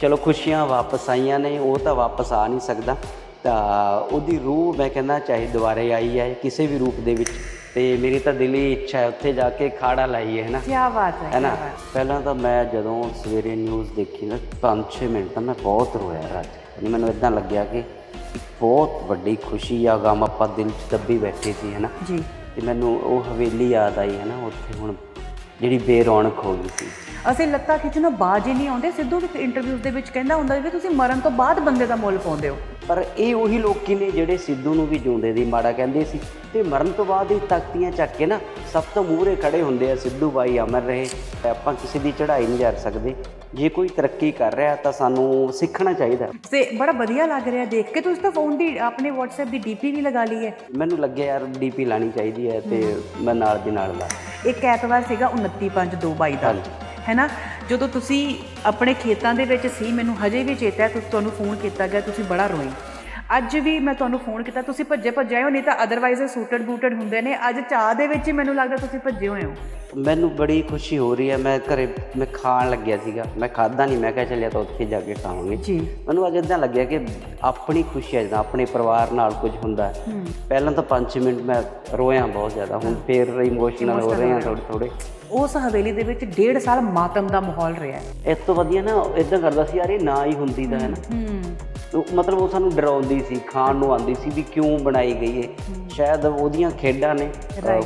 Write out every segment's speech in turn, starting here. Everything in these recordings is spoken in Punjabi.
ਚਲੋ ਖੁਸ਼ੀਆਂ ਵਾਪਸ ਆਈਆਂ ਨੇ ਉਹ ਤਾਂ ਵਾਪਸ ਆ ਨਹੀਂ ਸਕਦਾ। ਤਾਂ ਉਹਦੀ ਰੂਹ ਮੈਂ ਕਹਿੰਦਾ ਚਾਹੇ ਦੁਬਾਰੇ ਆਈ ਹੈ ਕਿਸੇ ਵੀ ਰੂਪ ਦੇ ਵਿੱਚ। ਤੇ ਮੇਰੀ ਤਾਂ ਦਿਲੀ ਇੱਛਾ ਹੈ ਉੱਥੇ ਜਾ ਕੇ ਖਾੜਾ ਲਾਈਏ ਹੈ ਨਾ? ਕੀ ਬਾਤ ਹੈ ਹੈ ਨਾ। ਪਹਿਲਾਂ ਤਾਂ ਮੈਂ ਜਦੋਂ ਸਵੇਰੇ ਨਿਊਜ਼ ਦੇਖੀ ਨਾ 5-6 ਮਿੰਟ ਤਾਂ ਮੈਂ ਬਹੁਤ ਰੋਇਆ ਰਾਤ। ਮੈਨੂੰ ਇਦਾਂ ਲੱਗਿਆ ਕਿ ਬਹੁਤ ਵੱਡੀ ਖੁਸ਼ੀ ਆ ਗਮ ਆਪਾਂ ਦਿਲ 'ਚ ਦੱਬੀ ਬੈਠੇ ਸੀ ਹੈ ਨਾ? ਜੀ। ਤੇ ਮੈਨੂੰ ਉਹ ਹਵੇਲੀ ਯਾਦ ਆਈ ਹੈ ਨਾ? ਉੱਥੇ ਹੁਣ ਜਿਹੜੀ ਬੇਰੌਣਕ ਹੋ ਗਈ ਸੀ। ਅਸੀਂ ਲੱਤਾਂ ਖਿੱਚਣੋਂ ਬਾਜ ਹੀ ਨਹੀਂ ਆਉਂਦੇ ਸਿੱਧੂ ਵੀ ਇੰਟਰਵਿਊਜ਼ ਦੇ ਵਿੱਚ ਕਹਿੰਦਾ ਹੁੰਦਾ ਵੀ ਤੁਸੀਂ ਮਰਨ ਤੋਂ ਬਾਅਦ ਬੰਦੇ ਦਾ ਮੁੱਲ ਪਾਉਂਦੇ ਹੋ। ਪਰ ਇਹ ਉਹੀ ਲੋਕੀ ਨੇ ਜਿਹੜੇ ਸਿੱਧੂ ਨੂੰ ਵੀ ਜਿਉਂਦੇ ਦੀ ਮਾੜਾ ਕਹਿੰਦੇ ਸੀ। ਤੇ ਮਰਨ ਤੋਂ ਬਾਅਦ ਹੀ ਤਖਤੀਆਂ ਚੱਕ ਕੇ ਨਾ ਸਭ ਤੋਂ ਮੂਹਰੇ ਖੜੇ ਹੁੰਦੇ ਆ ਸਿੱਧੂ ਬਾਈ ਅਮਰ ਰਹੇ। ਤੇ ਆਪਾਂ ਕਿਸੇ ਦੀ ਚੜ੍ਹਾਈ ਨਹੀਂ ਜਾ ਸਕਦੇ। ਜੇ ਕੋਈ ਤਰੱਕੀ ਕਰ ਰਿਹਾ ਤਾਂ ਸਾਨੂੰ ਸਿੱਖਣਾ ਚਾਹੀਦਾ। ਤੇ ਬੜਾ ਵਧੀਆ ਲੱਗ ਰਿਹਾ ਦੇਖ ਕੇ। ਤੁਸੀਂ ਤਾਂ ਫੋਨ ਦੀ ਆਪਣੇ WhatsApp ਦੀ DP ਵੀ ਲਗਾ ਲਈ ਹੈ। ਮੈਨੂੰ ਲੱਗਿਆ ਯਾਰ ਡੀਪੀ ਲਾਣੀ ਚਾਹੀਦੀ ਹੈ ਤੇ ਮੈਂ ਨਾਲ ਦੀ ਨਾਲ ਲਾ। ਇੱਕ ਐਤਵਾਰ ਸੀਗਾ 29/5/2022 ਦਾ ਹਾਂਜੀ। ਹੈ ਨਾ ਜਦੋਂ ਤੁਸੀਂ ਆਪਣੇ ਖੇਤਾਂ ਦੇ ਵਿੱਚ ਸੀ ਮੈਨੂੰ ਹਜੇ ਵੀ ਚੇਤਾ ਹੈ ਤੁਸੀਂ ਤੁਹਾਨੂੰ ਫੋਨ ਕੀਤਾ ਗਿਆ ਤੁਸੀਂ ਬੜਾ ਰੋਏ। ਅੱਜ ਵੀ ਮੈਂ ਤੁਹਾਨੂੰ ਫੋਨ ਕੀਤਾ ਤੁਸੀਂ ਭੱਜੇ ਭੱਜੇ ਆਏ ਹੋ ਨਹੀਂ ਤਾਂ ਅਦਰਵਾਈਜ਼ ਸੂਟਡ ਬੂਟਡ ਹੁੰਦੇ ਨੇ। ਅੱਜ ਚਾਹ ਦੇ ਵਿੱਚ ਹੀ ਮੈਨੂੰ ਲੱਗਦਾ ਤੁਸੀਂ ਭੱਜੇ ਹੋਏ ਹੋ। ਮੈਨੂੰ ਬੜੀ ਖੁਸ਼ੀ ਹੋ ਰਹੀ ਹੈ ਮੈਂ ਘਰੇ ਮੈਂ ਖਾਣ ਲੱਗਿਆ ਸੀਗਾ। ਮੈਂ ਖਾਦਾ ਨਹੀਂ ਮੈਂ ਕਿਹਾ ਚੱਲਿਆ ਤਾਂ ਉੱਥੇ ਜਾ ਕੇ ਖਾਵਾਂਗੇ। ਜੀ। ਮੈਨੂੰ ਅੱਜ ਇਦਾਂ ਲੱਗਿਆ ਕਿ ਆਪਣੀ ਖੁਸ਼ੀ ਹੈ ਜਿੱਦਾਂ ਆਪਣੇ ਪਰਿਵਾਰ ਨਾਲ ਕੁਝ ਹੁੰਦਾ ਹੈ। ਪਹਿਲਾਂ ਤਾਂ 5 ਮਿੰਟ ਮੈਂ ਰੋਇਆ ਬਹੁਤ ਜ਼ਿਆਦਾ ਹੁਣ ਫੇਰ ਇਮੋਸ਼ਨਲ ਹੋ ਰਹੇ ਹਾਂ ਥੋੜੇ ਥੋੜੇ ਉਸ ਹਵੇਲੀ ਦੇ ਵਿੱਚ ਡੇਢ ਸਾਲ ਮਾਤਮ ਦਾ ਮਾਹੌਲ ਰਿਹਾ ਹੈ। ਇਸ ਤੋਂ ਵਧੀਆ ਨਾ ਇਦਾਂ ਕਰਦਾ ਸੀ ਯਾਰ ਇਹ ਨਾ ਹੀ ਹੁੰਦੀ ਤਾਂ ਹੈ ਨਾ। ਮਤਲਬ ਉਹ ਸਾਨੂੰ ਡਰਾਉਂਦੀ ਸੀ ਖਾਣ ਨੂੰ ਆਂਦੀ ਸੀ ਵੀ ਕਿਉਂ ਬਣਾਈ ਗਈ ਹੈ। ਸ਼ਾਇਦ ਉਹਦੀਆਂ ਖੇਡਾਂ ਨੇ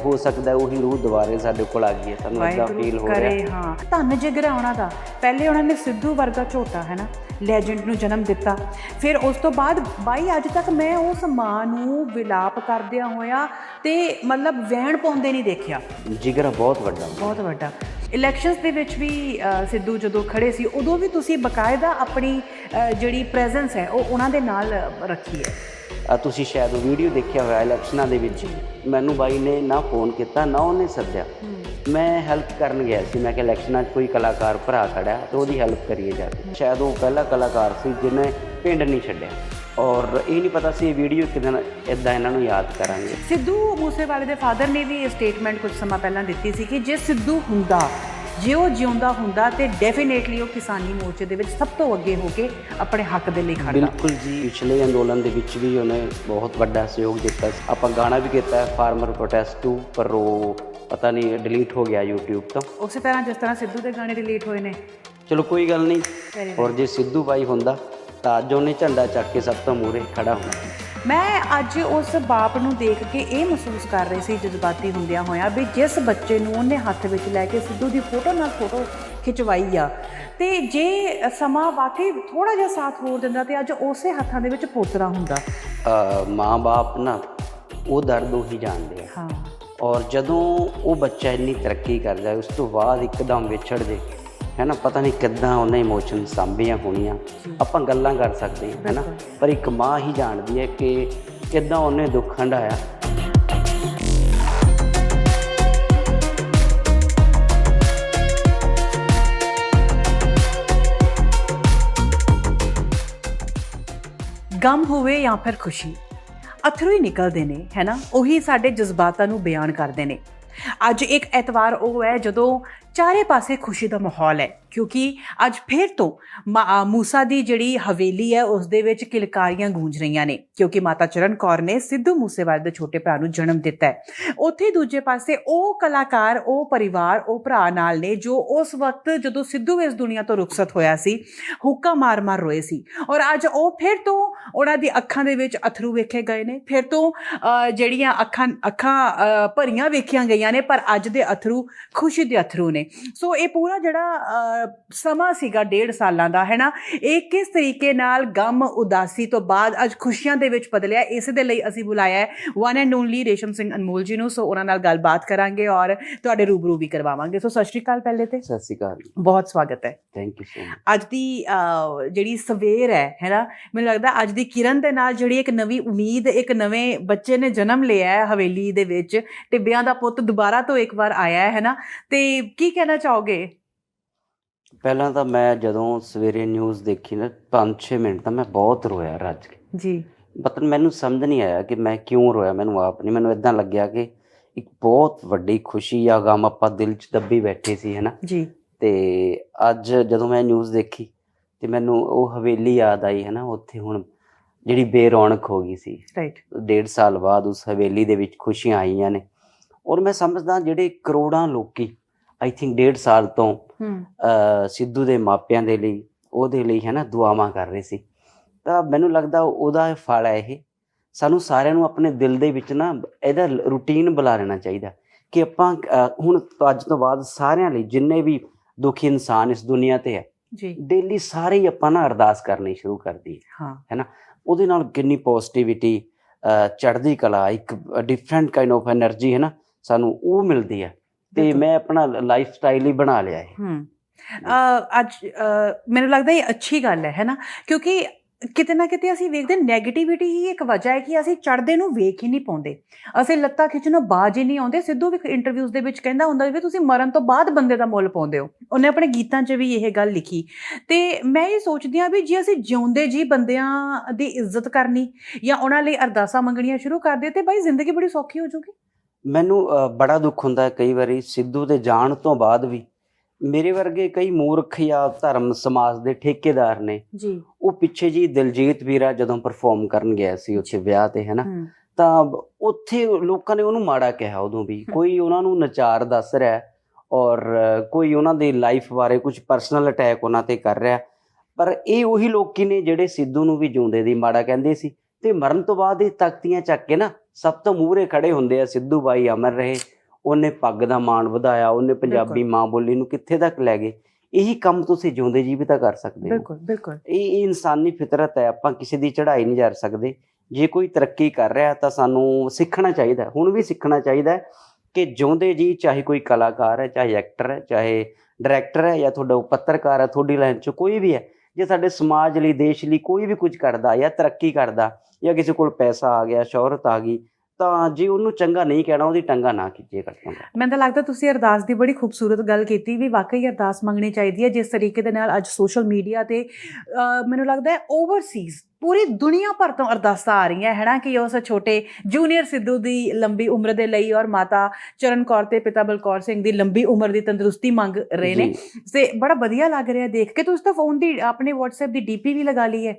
ਹੋ ਸਕਦਾ ਉਹੀ ਰੂਹ ਦੁਬਾਰੇ ਸਾਡੇ ਕੋਲ ਆ ਗਈ ਹੈ ਸਾਨੂੰ ਇਦਾਂ ਫੀਲ ਹੋ ਰਿਹਾ। ਹਾਂ। ਧੰਨ ਜਿਗਰਾ ਉਹਨਾਂ ਦਾ। ਪਹਿਲੇ ਉਹਨਾਂ ਨੇ ਸਿੱਧੂ ਵਰਗਾ ਝੋਟਾ ਹੈ ਨਾ? ਲੈਜੈਂਡ ਨੂੰ ਜਨਮ ਦਿੱਤਾ। ਫਿਰ ਉਸ ਤੋਂ ਬਾਅਦ ਬਾਈ ਅੱਜ ਤੱਕ ਮੈਂ ਉਸ ਮਾਂ ਨੂੰ ਵਿਲਾਪ ਕਰਦਿਆਂ ਹੋਇਆ ਤੇ ਮਤਲਬ ਵਹਿਣ ਪਾਉਂਦੇ ਨਹੀਂ ਦੇਖਿਆ। ਜਿਗਰ ਬਹੁਤ ਵੱਡਾ। ਬਹੁਤ ਵੱਡਾ। ਇਲੈਕਸ਼ਨਸ ਦੇ ਵਿੱਚ ਵੀ ਸਿੱਧੂ ਜਦੋਂ ਖੜੇ ਸੀ ਉਦੋਂ ਵੀ ਤੁਸੀਂ ਬਕਾਇਦਾ ਆਪਣੀ ਜਿਹੜੀ ਪ੍ਰੈਜ਼ੈਂਸ ਹੈ ਉਹ ਉਹਨਾਂ ਦੇ ਨਾਲ ਰੱਖੀ ਹੈ? ਤੁਸੀਂ ਸ਼ਾਇਦ ਉਹ ਵੀਡੀਓ ਦੇਖਿਆ ਹੋਇਆ ਇਲੈਕਸ਼ਨਾਂ ਦੇ ਵਿੱਚ। ਮੈਨੂੰ ਬਾਈ ਨੇ ਨਾ ਫੋਨ ਕੀਤਾ ਨਾ ਉਹਨੇ ਸੱਦਿਆ। ਮੈਂ ਹੈਲਪ ਕਰਨ ਗਿਆ ਸੀ। ਮੈਂ ਕਿਹਾ ਇਲੈਕਸ਼ਨਾਂ 'ਚ ਕੋਈ ਕਲਾਕਾਰ ਭਰਾ ਖੜਾ ਤੇ ਉਹਦੀ ਹੈਲਪ ਕਰੀਏ ਜਾ ਕੇ। ਸ਼ਾਇਦ ਉਹ ਪਹਿਲਾ ਕਲਾਕਾਰ ਸੀ ਜਿਹਨੇ ਪਿੰਡ ਨਹੀਂ ਛੱਡਿਆ। ਔਰ ਇਹ ਨਹੀਂ ਪਤਾ ਸੀ ਇਹ ਵੀਡੀਓ ਕਿਦਨ ਇਦਾਂ ਇਹਨਾਂ ਨੂੰ ਯਾਦ ਕਰਾਂਗੇ। ਸਿੱਧੂ ਮੂਸੇਵਾਲੇ ਦੇ ਫਾਦਰ ਨੇ ਵੀ ਇਹ ਸਟੇਟਮੈਂਟ ਕੁਝ ਸਮਾਂ ਪਹਿਲਾਂ ਦਿੱਤੀ ਸੀ ਕਿ ਜੇ ਸਿੱਧੂ ਹੁੰਦਾ ਜੇ ਉਹ ਜਿਉਂਦਾ ਹੁੰਦਾ ਤੇ ਡੈਫੀਨੇਟਲੀ ਉਹ ਕਿਸਾਨੀ ਮੋਰਚੇ ਦੇ ਵਿੱਚ ਸਭ ਤੋਂ ਅੱਗੇ ਹੋ ਕੇ ਆਪਣੇ ਹੱਕ ਦੇ ਲਈ ਖੜਦਾ ਬਿਲਕੁਲ ਜੀ ਪਿਛਲੇ ਅੰਦੋਲਨ ਦੇ ਵਿੱਚ ਵੀ ਉਹਨੇ ਬਹੁਤ ਵੱਡਾ ਸਹਿਯੋਗ ਦਿੱਤਾ। ਆਪਾਂ ਗਾਣਾ ਵੀ ਕੀਤਾ ਹੈ ਫਾਰਮਰ ਪ੍ਰੋਟੈਸਟ 2 ਪਰ ਉਹ ਪਤਾ ਨਹੀਂ ਡਿਲੀਟ ਹੋ ਗਿਆ YouTube ਤੋਂ। ਉਸੇ ਤਰ੍ਹਾਂ ਜਿਸ ਤਰ੍ਹਾਂ ਸਿੱਧੂ ਦੇ ਗਾਣੇ ਰਿਲੀਟ ਹੋਏ ਨੇ। ਚਲੋ ਕੋਈ ਗੱਲ ਨਹੀਂ ਔਰ ਜੇ ਸਿੱਧੂ ਬਾਈ ਹੁੰਦਾ ਤਾਂ ਅੱਜ ਉਹਨੇ ਝੰਡਾ ਚੱਕ ਕੇ ਸਭ ਤੋਂ ਮੂਹਰੇ ਖੜਾ ਹੋਣਾ। ਮੈਂ ਅੱਜ ਉਸ ਬਾਪ ਨੂੰ ਦੇਖ ਕੇ ਇਹ ਮਹਿਸੂਸ ਕਰ ਰਹੀ ਸੀ ਜਜ਼ਬਾਤੀ ਹੁੰਦਿਆਂ ਹੋਇਆਂ ਵੀ ਜਿਸ ਬੱਚੇ ਨੂੰ ਉਹਨੇ ਹੱਥ ਵਿੱਚ ਲੈ ਕੇ ਸਿੱਧੂ ਦੀ ਫੋਟੋ ਨਾਲ ਫੋਟੋ ਖਿਚਵਾਈ ਆ ਤੇ ਜੇ ਸਮਾਂ ਵਾਕਈ ਥੋੜਾ ਜਿਹਾ ਸਾਥ ਹੋਰ ਦਿੰਦਾ ਤੇ ਅੱਜ ਉਸੇ ਹੱਥਾਂ ਦੇ ਵਿੱਚ ਪੋਤਰਾ ਹੁੰਦਾ। ਮਾਂ-ਬਾਪ ਨਾ ਉਹ ਦਰਦ ਉਹੀ ਜਾਣਦੇ ਆ। ਹਾਂ। ਔਰ ਜਦੋਂ ਉਹ ਬੱਚਾ ਇੰਨੀ ਤਰੱਕੀ ਕਰਦਾ ਹੈ, ਉਸ ਤੋਂ ਬਾਅਦ ਇੱਕਦਮ ਵਿਛੜ ਜੇ ਹੈ ਨਾ ਪਤਾ ਨਹੀਂ ਕਿੱਦਾਂ ਉਹਨੇ ਇਮੋਸ਼ਨ ਸਾਂਭੀਆਂ ਹੋਣੀਆਂ। ਆਪਾਂ ਗੱਲਾਂ ਕਰ ਸਕਦੇ ਹਾਂ ਹੈ ਨਾ। ਪਰ ਇੱਕ ਮਾਂ ਹੀ ਜਾਣਦੀ ਹੈ ਕਿ ਕਿੱਦਾਂ ਉਹਨੇ ਦੁੱਖ ਹੰਢਾਇਆ ਗਮ ਹੋਵੇ ਜਾਂ ਫਿਰ ਖੁਸ਼ੀ ਅਥਰੂ ਹੀ ਨਿਕਲਦੇ ਨੇ ਹੈਨਾ ਉਹੀ ਸਾਡੇ ਜਜ਼ਬਾਤਾਂ ਨੂੰ ਬਿਆਨ ਕਰਦੇ ਨੇ। ਅੱਜ ਇੱਕ ਐਤਵਾਰ ਉਹ ਹੈ ਜਦੋਂ ਚਾਰੇ ਪਾਸੇ ਖੁਸ਼ੀ ਦਾ ਮਾਹੌਲ ਹੈ, ਕਿਉਂਕਿ ਅੱਜ ਫਿਰ ਤੋਂ ਮਾ- ਮੂਸਾ ਦੀ ਜਿਹੜੀ ਹਵੇਲੀ ਹੈ, ਉਸ ਦੇ ਵਿੱਚ ਕਿਲਕਾਰੀਆਂ ਗੂੰਜ ਰਹੀਆਂ ਨੇ, ਕਿਉਂਕਿ ਮਾਤਾ ਚਰਨ ਕੌਰ ਨੇ ਸਿੱਧੂ ਮੂਸੇਵਾਲੇ ਦੇ ਛੋਟੇ ਭਰਾ ਨੂੰ ਜਨਮ ਦਿੱਤਾ ਹੈ। ਉੱਥੇ ਦੂਜੇ ਪਾਸੇ ਉਹ ਕਲਾਕਾਰ, ਉਹ ਪਰਿਵਾਰ, ਉਹ ਭਰਾ ਨਾਲ ਨੇ ਜੋ ਉਸ ਵਕਤ ਜਦੋਂ ਸਿੱਧੂ ਇਸ ਦੁਨੀਆ ਤੋਂ ਰੁਖਸਤ ਹੋਇਆ ਸੀ, ਹੁੱਕਾ ਮਾਰ-ਮਾਰ ਰੋਏ ਸੀ। ਔਰ ਅੱਜ ਉਹ ਫਿਰ ਤੋਂ ਉਹਨਾਂ ਦੀ ਅੱਖਾਂ ਦੇ ਵਿੱਚ ਅਥਰੂ ਵੇਖੇ ਗਏ ਨੇ। ਫਿਰ ਤੋਂ ਜਿਹੜੀਆਂ ਅੱਖਾਂ ਅੱਖਾਂ ਭਰੀਆਂ ਵੇਖੀਆਂ ਗਈਆਂ ਨੇ ਪਰ ਅੱਜ ਦੇ ਅਥਰੂ ਖੁਸ਼ੀ ਦੇ ਅਥਰੂ ਨੇ। ਸੋ ਇਹ ਪੂਰਾ ਜਿਹੜਾ ਸਮਾਂ ਸੀਗਾ ਡੇਢ ਸਾਲਾਂ ਦਾ ਹੈ ਨਾ? ਇਹ ਕਿਸ ਤਰੀਕੇ ਨਾਲ ਗਮ ਉਦਾਸੀ ਤੋਂ ਬਾਅਦ ਅੱਜ ਖੁਸ਼ੀਆਂ ਦੇ ਵਿੱਚ ਬਦਲਿਆ ਇਸ ਦੇ ਲਈ ਅਸੀਂ ਬੁਲਾਇਆ ਹੈ one and only Resham Singh Anmol ji ਨੂੰ। ਸੋ ਉਹਨਾਂ ਨਾਲ ਗੱਲਬਾਤ ਕਰਾਂਗੇ ਔਰ ਤੁਹਾਡੇ ਰੂਬਰੂ ਵੀ ਕਰਵਾਵਾਂਗੇ। ਸੋ ਸਤਿ ਸ਼੍ਰੀ ਅਕਾਲ ਪਹਿਲੇ ਤੇ। ਸਤਿ ਸ਼੍ਰੀ ਅਕਾਲ ਬਹੁਤ ਸਵਾਗਤ ਹੈ। ਥੈਂਕ ਯੂ ਸੋ ਮਚ ਅੱਜ ਦੀ ਜਿਹੜੀ ਸਵੇਰ ਹੈ ਹੈਨਾ ਮੈਨੂੰ ਲੱਗਦਾ ਅੱਜ ਦੀ ਕਿਰਨ ਦੇ ਨਾਲ ਜਿਹੜੀ ਇੱਕ ਨਵੀਂ ਉਮੀਦ ਇੱਕ ਨਵੇਂ ਬੱਚੇ ਨੇ ਜਨਮ ਲਿਆ ਹੈ ਹਵੇਲੀ ਦੇ ਵਿੱਚ ਟਿੱਬਿਆਂ ਦਾ ਪੁੱਤ ਦੁਬਾਰਾ ਤੋਂ ਇੱਕ ਵਾਰ ਆਇਆ ਹੈ ਹੈਨਾ? ਤੇ ਕੀ ਕਹਿਣਾ ਚਾਹੋਗੇ? ਪਹਿਲਾਂ ਤਾਂ ਮੈਂ ਜਦੋਂ ਸਵੇਰੇ ਨਿਊਜ਼ ਦੇਖੀ ਨਾ 5-6 ਮਿੰਟ ਤਾਂ ਮੈਂ ਬਹੁਤ ਰੋਇਆ ਰੱਜ ਕੇ। ਜੀ। ਮਤਲਬ ਮੈਨੂੰ ਸਮਝ ਨਹੀਂ ਆਇਆ ਕਿ ਮੈਂ ਕਿਉਂ ਰੋਇਆ ਮੈਨੂੰ ਆਪ ਨਹੀਂ ਮੈਨੂੰ ਇਦਾਂ ਲੱਗਿਆ ਕਿ ਇੱਕ ਬਹੁਤ ਵੱਡੀ ਖੁਸ਼ੀ ਆ ਗਮ ਆਪਾਂ ਦਿਲ 'ਚ ਦੱਬੀ ਬੈਠੇ ਸੀ ਹੈ ਨਾ ਜੀ। ਤੇ ਅੱਜ ਜਦੋਂ ਮੈਂ ਨਿਊਜ਼ ਦੇਖੀ ਤੇ ਮੈਨੂੰ ਉਹ ਹਵੇਲੀ ਯਾਦ ਆਈ ਹੈ ਨਾ ਉੱਥੇ ਹੁਣ ਜਿਹੜੀ ਬੇਰੌਣਕ ਹੋ ਗਈ ਸੀ। ਰਾਈਟ ਡੇਢ ਸਾਲ ਬਾਅਦ ਉਸ ਹਵੇਲੀ ਦੇ ਵਿੱਚ ਖੁਸ਼ੀਆਂ ਆਈਆਂ ਨੇ। ਔਰ ਮੈਂ ਸਮਝਦਾ ਜਿਹੜੇ ਕਰੋੜਾਂ ਲੋਕੀ ਆਈ ਥਿੰਕ ਡੇਢ ਸਾਲ ਤੋਂ ਸਿੱਧੂ ਦੇ ਮਾਪਿਆਂ ਦੇ ਲਈ ਉਹਦੇ ਲਈ ਹੈ ਨਾ ਦੁਆਵਾਂ ਕਰ ਰਹੇ ਸੀ। ਤਾਂ ਮੈਨੂੰ ਲੱਗਦਾ ਉਹਦਾ ਫਲ ਹੈ ਇਹ। ਸਾਨੂੰ ਸਾਰਿਆਂ ਨੂੰ ਆਪਣੇ ਦਿਲ ਦੇ ਵਿੱਚ ਨਾ ਇਹਦਾ ਰੂਟੀਨ ਬੁਲਾ ਲੈਣਾ ਚਾਹੀਦਾ। ਕਿ ਆਪਾਂ ਹੁਣ ਅੱਜ ਤੋਂ ਬਾਅਦ ਸਾਰਿਆਂ ਲਈ ਜਿੰਨੇ ਵੀ ਦੁਖੀ ਇਨਸਾਨ ਇਸ ਦੁਨੀਆ ਤੇ ਹੈ ਜੀ। ਡੇਲੀ ਸਾਰੇ ਹੀ ਆਪਾਂ ਨਾ ਅਰਦਾਸ ਕਰਨੀ ਸ਼ੁਰੂ ਕਰ ਦਈਏ। ਹਾਂ। ਉਹਦੇ ਨਾਲ ਕਿੰਨੀ ਪੋਜ਼ਿਟਿਵਿਟੀ ਚੜ੍ਹਦੀ ਕਲਾ ਇੱਕ ਡਿਫਰੈਂਟ ਕਾਈਂਡ ਆਫ એનર્ਜੀ ਹੈ ਨਾ ਸਾਨੂੰ ਉਹ ਮਿਲਦੀ ਹੈ। ਤੇ ਮੈਂ ਆਪਣਾ ਲਾਈਫ ਸਟਾਈਲ ਹੀ ਬਣਾ ਲਿਆ ਹੈ। ਹੂੰ ਅੱਜ ਮੈਨੂੰ ਲੱਗਦਾ ਇਹ ਅੱਛੀ ਗੱਲ ਹੈ ਹੈ ਨਾ? ਕਿਉਂਕਿ ਕਿਤੇ ਨਾ ਕਿਤੇ ਅਸੀਂ ਵੇਖਦੇ 네ਗੇਟਿਵਿਟੀ ਹੀ ਇੱਕ ਵਜ੍ਹਾ ਹੈ ਕਿ ਅਸੀਂ ਚੜਦੇ ਨੂੰ ਵੇਖ ਹੀ ਨਹੀਂ ਪਾਉਂਦੇ। ਅਸੀਂ ਲੱਤਾਂ ਖਿੱਚਣੋਂ ਬਾਜ ਹੀ ਨਹੀਂ ਆਉਂਦੇ। ਸਿੱਧੂ ਵੀ ਇੰਟਰਵਿਊਜ਼ ਦੇ ਵਿੱਚ ਕਹਿੰਦਾ ਹੁੰਦਾ ਵੀ ਤੁਸੀਂ ਮਰਨ ਤੋਂ ਬਾਅਦ ਬੰਦੇ ਦਾ ਮੁੱਲ ਪਾਉਂਦੇ ਹੋ। ਉਹਨੇ ਆਪਣੇ ਗੀਤਾਂ 'ਚ ਵੀ ਇਹ ਗੱਲ ਲਿਖੀ। ਤੇ ਮੈਂ ਇਹ ਸੋਚਦੀ ਹਾਂ ਵੀ ਜੇ ਅਸੀਂ ਜਿਉਂਦੇ ਜੀ ਬੰਦਿਆਂ ਦੀ ਇੱਜ਼ਤ ਕਰਨੀ ਜਾਂ ਉਹਨਾਂ ਲਈ ਅਰਦਾਸਾਂ ਮੰਗਣੀਆਂ ਸ਼ੁਰੂ ਕਰ ਦਈਏ ਤੇ ਬਾਈ ਜ਼ਿੰਦਗੀ ਬੜੀ ਸੌਖੀ ਹੋ ਜਾਊਗੀ ਮੈਨੂੰ ਬੜਾ ਦੁੱਖ ਹੁੰਦਾ ਕਈ ਵਾਰੀ ਸਿੱਧੂ ਦੇ ਜਾਣ ਤੋਂ ਬਾਅਦ ਵੀ ਮੇਰੇ ਵਰਗੇ ਕਈ ਮੂਰਖ ਜਾਂ ਧਰਮ ਸਮਾਜ ਦੇ ਠੇਕੇਦਾਰ ਨੇ ਜੀ। ਉਹ ਪਿੱਛੇ ਜੀ ਦਿਲਜੀਤ ਵੀਰਾ ਜਦੋਂ ਪਰਫਾਰਮ ਕਰਨ ਗਿਆ ਸੀ ਉੱਥੇ ਵਿਆਹ ਤੇ ਹੈ। ਨਾ ਤਾਂ ਉੱਥੇ ਲੋਕਾਂ ਨੇ ਉਹਨੂੰ ਮਾੜਾ ਕਿਹਾ ਉਦੋਂ ਵੀ ਕੋਈ ਉਹਨਾਂ ਨੂੰ ਨਚਾਰ ਦੱਸ ਰਿਹਾ ਔਰ ਕੋਈ ਉਹਨਾਂ ਦੀ ਲਾਈਫ ਬਾਰੇ ਕੁਝ ਪਰਸਨਲ ਅਟੈਕ ਉਹਨਾਂ ਤੇ ਕਰ ਰਿਹਾ ਪਰ ਇਹ ਉਹੀ ਲੋਕੀ ਨੇ ਜਿਹੜੇ ਸਿੱਧੂ ਨੂੰ ਵੀ ਜਿਉਂਦੇ ਦੀ ਮਾੜਾ ਕਹਿੰਦੇ ਸੀ ਤੇ ਮਰਨ ਤੋਂ ਬਾਅਦ ਇਹ ਤਖਤੀਆਂ ਚੱਕ ਕੇ ਨਾ ਸਭ ਤੋਂ ਮੂਹਰੇ ਖੜੇ ਹੁੰਦੇ ਆ ਸਿੱਧੂ ਬਾਈ ਅਮਰ ਰਹੇ। ਉਹਨੇ ਪੱਗ ਦਾ ਮਾਣ ਵਧਾਇਆ ਉਹਨੇ ਪੰਜਾਬੀ। ਮਾਂ ਬੋਲੀ ਨੂੰ ਕਿੱਥੇ ਤੱਕ ਲੈ ਗਏ? ਇਹੀ ਕੰਮ ਤੁਸੀਂ ਜਿਉਂਦੇ ਜੀ ਵੀ ਤਾਂ ਕਰ ਸਕਦੇ ਹੋ। ਬਿਲਕੁਲ ਬਿਲਕੁਲ। ਇਹ ਇਨਸਾਨੀ ਫਿਤਰਤ ਹੈ ਆਪਾਂ ਕਿਸੇ ਦੀ ਚੜ੍ਹਾਈ ਨਹੀਂ ਜਾ ਸਕਦੇ। ਜੇ ਕੋਈ ਤਰੱਕੀ ਕਰ ਰਿਹਾ ਤਾਂ ਸਾਨੂੰ ਸਿੱਖਣਾ ਚਾਹੀਦਾ ਹੁਣ ਵੀ ਸਿੱਖਣਾ ਚਾਹੀਦਾ ਕਿ ਜਿਉਂਦੇ ਜੀ ਚਾਹੇ ਕੋਈ ਕਲਾਕਾਰ ਹੈ ਚਾਹੇ ਐਕਟਰ ਹੈ ਚਾਹੇ ਡਾਇਰੈਕਟਰ ਹੈ ਜਾਂ ਤੁਹਾਡਾ ਪੱਤਰਕਾਰ ਹੈ ਤੁਹਾਡੀ ਲਾਈਨ 'ਚ ਕੋਈ ਵੀ ਹੈ ਜੇ ਸਾਡੇ ਸਮਾਜ ਲਈ ਦੇਸ਼ ਲਈ ਕੋਈ ਵੀ ਕੁਝ ਕਰਦਾ ਜਾਂ ਤਰੱਕੀ ਕਰਦਾ ਜਾਂ ਕਿਸੇ ਕੋਲ ਪੈਸਾ ਆ ਗਿਆ ਸ਼ੋਹਰਤ ਆ ਗਈ ਤਾਂ ਜੇ ਉਹਨੂੰ ਚੰਗਾ ਨਹੀਂ ਕਹਿਣਾ ਉਹਦੀ ਟੰਗਾ ਨਾ ਖਿੱਚੇ ਕਰਦਾ ਮੈਨੂੰ ਤਾਂ ਲੱਗਦਾ ਤੁਸੀਂ ਅਰਦਾਸ ਦੀ ਬੜੀ ਖੂਬਸੂਰਤ ਗੱਲ ਕੀਤੀ ਵੀ ਵਾਕਈ ਅਰਦਾਸ ਮੰਗਣੀ ਚਾਹੀਦੀ ਹੈ ਜਿਸ ਤਰੀਕੇ ਦੇ ਨਾਲ ਅੱਜ ਸੋਸ਼ਲ ਮੀਡੀਆ ਤੇ ਮੈਨੂੰ ਲੱਗਦਾ ਹੈ ਓਵਰਸੀਜ਼ ਪੂਰੀ ਦੁਨੀਆ ਭਰ ਤੋਂ ਅਰਦਾਸਾਂ ਆ ਰਹੀਆਂ ਹੈ ਨਾ ਕਿ ਉਸ ਛੋਟੇ ਜੂਨੀਅਰ ਸਿੱਧੂ ਦੀ ਲੰਬੀ ਉਮਰ ਦੇ ਲਈ ਔਰ ਮਾਤਾ ਚਰਨ ਕੌਰ ਤੇ ਪਿਤਾ ਬਲਕੌਰ ਸਿੰਘ ਦੀ ਲੰਬੀ ਉਮਰ ਦੀ ਤੰਦਰੁਸਤੀ ਮੰਗ ਰਹੇ ਨੇ। ਤੇ ਬੜਾ ਵਧੀਆ ਲੱਗ ਰਿਹਾ ਦੇਖ ਕੇ ਤੁਸੀਂ ਤਾਂ ਫੋਨ ਦੀ ਆਪਣੇ WhatsApp ਦੀ ਡੀਪੀ ਵੀ ਲਗਾ ਲਈ ਹੈ।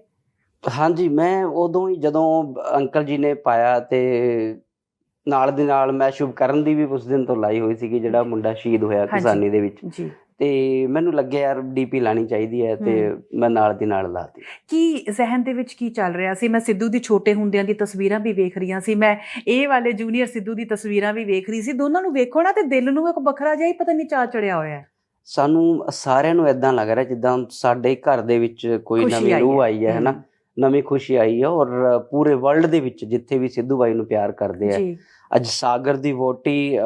ਹਾਂਜੀ ਮੈਂ ਉਦੋਂ ਹੀ ਜਦੋਂ ਅੰਕਲ ਜੀ ਨੇ ਪਾਇਆ ਤੇ ਨਾਲ ਦੇ ਨਾਲ ਮੈਂ ਸ਼ੁਭਕਰਨ ਦੀ ਵੀ ਉਸ ਦਿਨ ਤੋਂ ਲਾਈ ਹੋਈ ਸੀਗੀ ਜਿਹੜਾ ਮੁੰਡਾ ਸ਼ਹੀਦ ਹੋਇਆ। ਕਿਸਾਨੀ ਦੇ ਵਿੱਚ। ਜੀ। ਤੇ ਮੈਨੂੰ ਲੱਗਿਆ ਯਾਰ ਡੀਪੀ ਲਾਣੀ ਚਾਹੀਦੀ ਹੈ ਤੇ ਮੈਂ ਨਾਲ ਦੀ ਨਾਲ ਲਾਤੀ ਕੀ ਜ਼ਿਹਨ ਦੇ ਵਿੱਚ ਕੀ ਚੱਲ ਰਿਹਾ ਸੀ? ਮੈਂ ਸਿੱਧੂ ਦੀ ਛੋਟੇ ਹੁੰਦਿਆਂ ਦੀ ਤਸਵੀਰਾਂ ਵੀ ਵੇਖ ਰਹੀਆਂ ਸੀ। ਮੈਂ ਇਹ ਵਾਲੇ ਜੂਨੀਅਰ ਸਿੱਧੂ ਦੀ ਤਸਵੀਰਾਂ ਵੀ ਵੇਖ ਰਹੀ ਸੀ। ਦੋਨਾਂ ਨੂੰ ਵੇਖੋ ਨਾ ਤੇ ਦਿਲ ਨੂੰ ਇੱਕ ਵੱਖਰਾ ਜਿਹਾ ਹੀ ਪਤਾ ਨਹੀਂ ਚਾਅ ਚੜਿਆ ਹੋਇਆ ਹੈ। ਸਾਨੂੰ ਸਾਰਿਆਂ ਨੂੰ ਇਦਾਂ ਲੱਗ ਰਿਹਾ ਜਿੱਦਾਂ ਸਾਡੇ ਘਰ ਦੇ ਵਿੱਚ ਕੋਈ ਨਵੀਂ ਰੂਹ। ਆਈ ਹੈ। ਹਨਾ? ਨਵੀਂ ਖੁਸ਼ੀ ਆਈ ਹੈ ਔਰ ਪੂਰੇ ਵਰਲਡ ਦੇ ਵਿੱਚ ਜਿੱਥੇ ਵੀ ਸਿੱਧੂ ਬਾਈ ਨੂੰ ਪਿਆਰ ਕਰਦੇ ਆ ਅੱਜ ਸਾਗਰ ਦੀ ਵੋਟੀ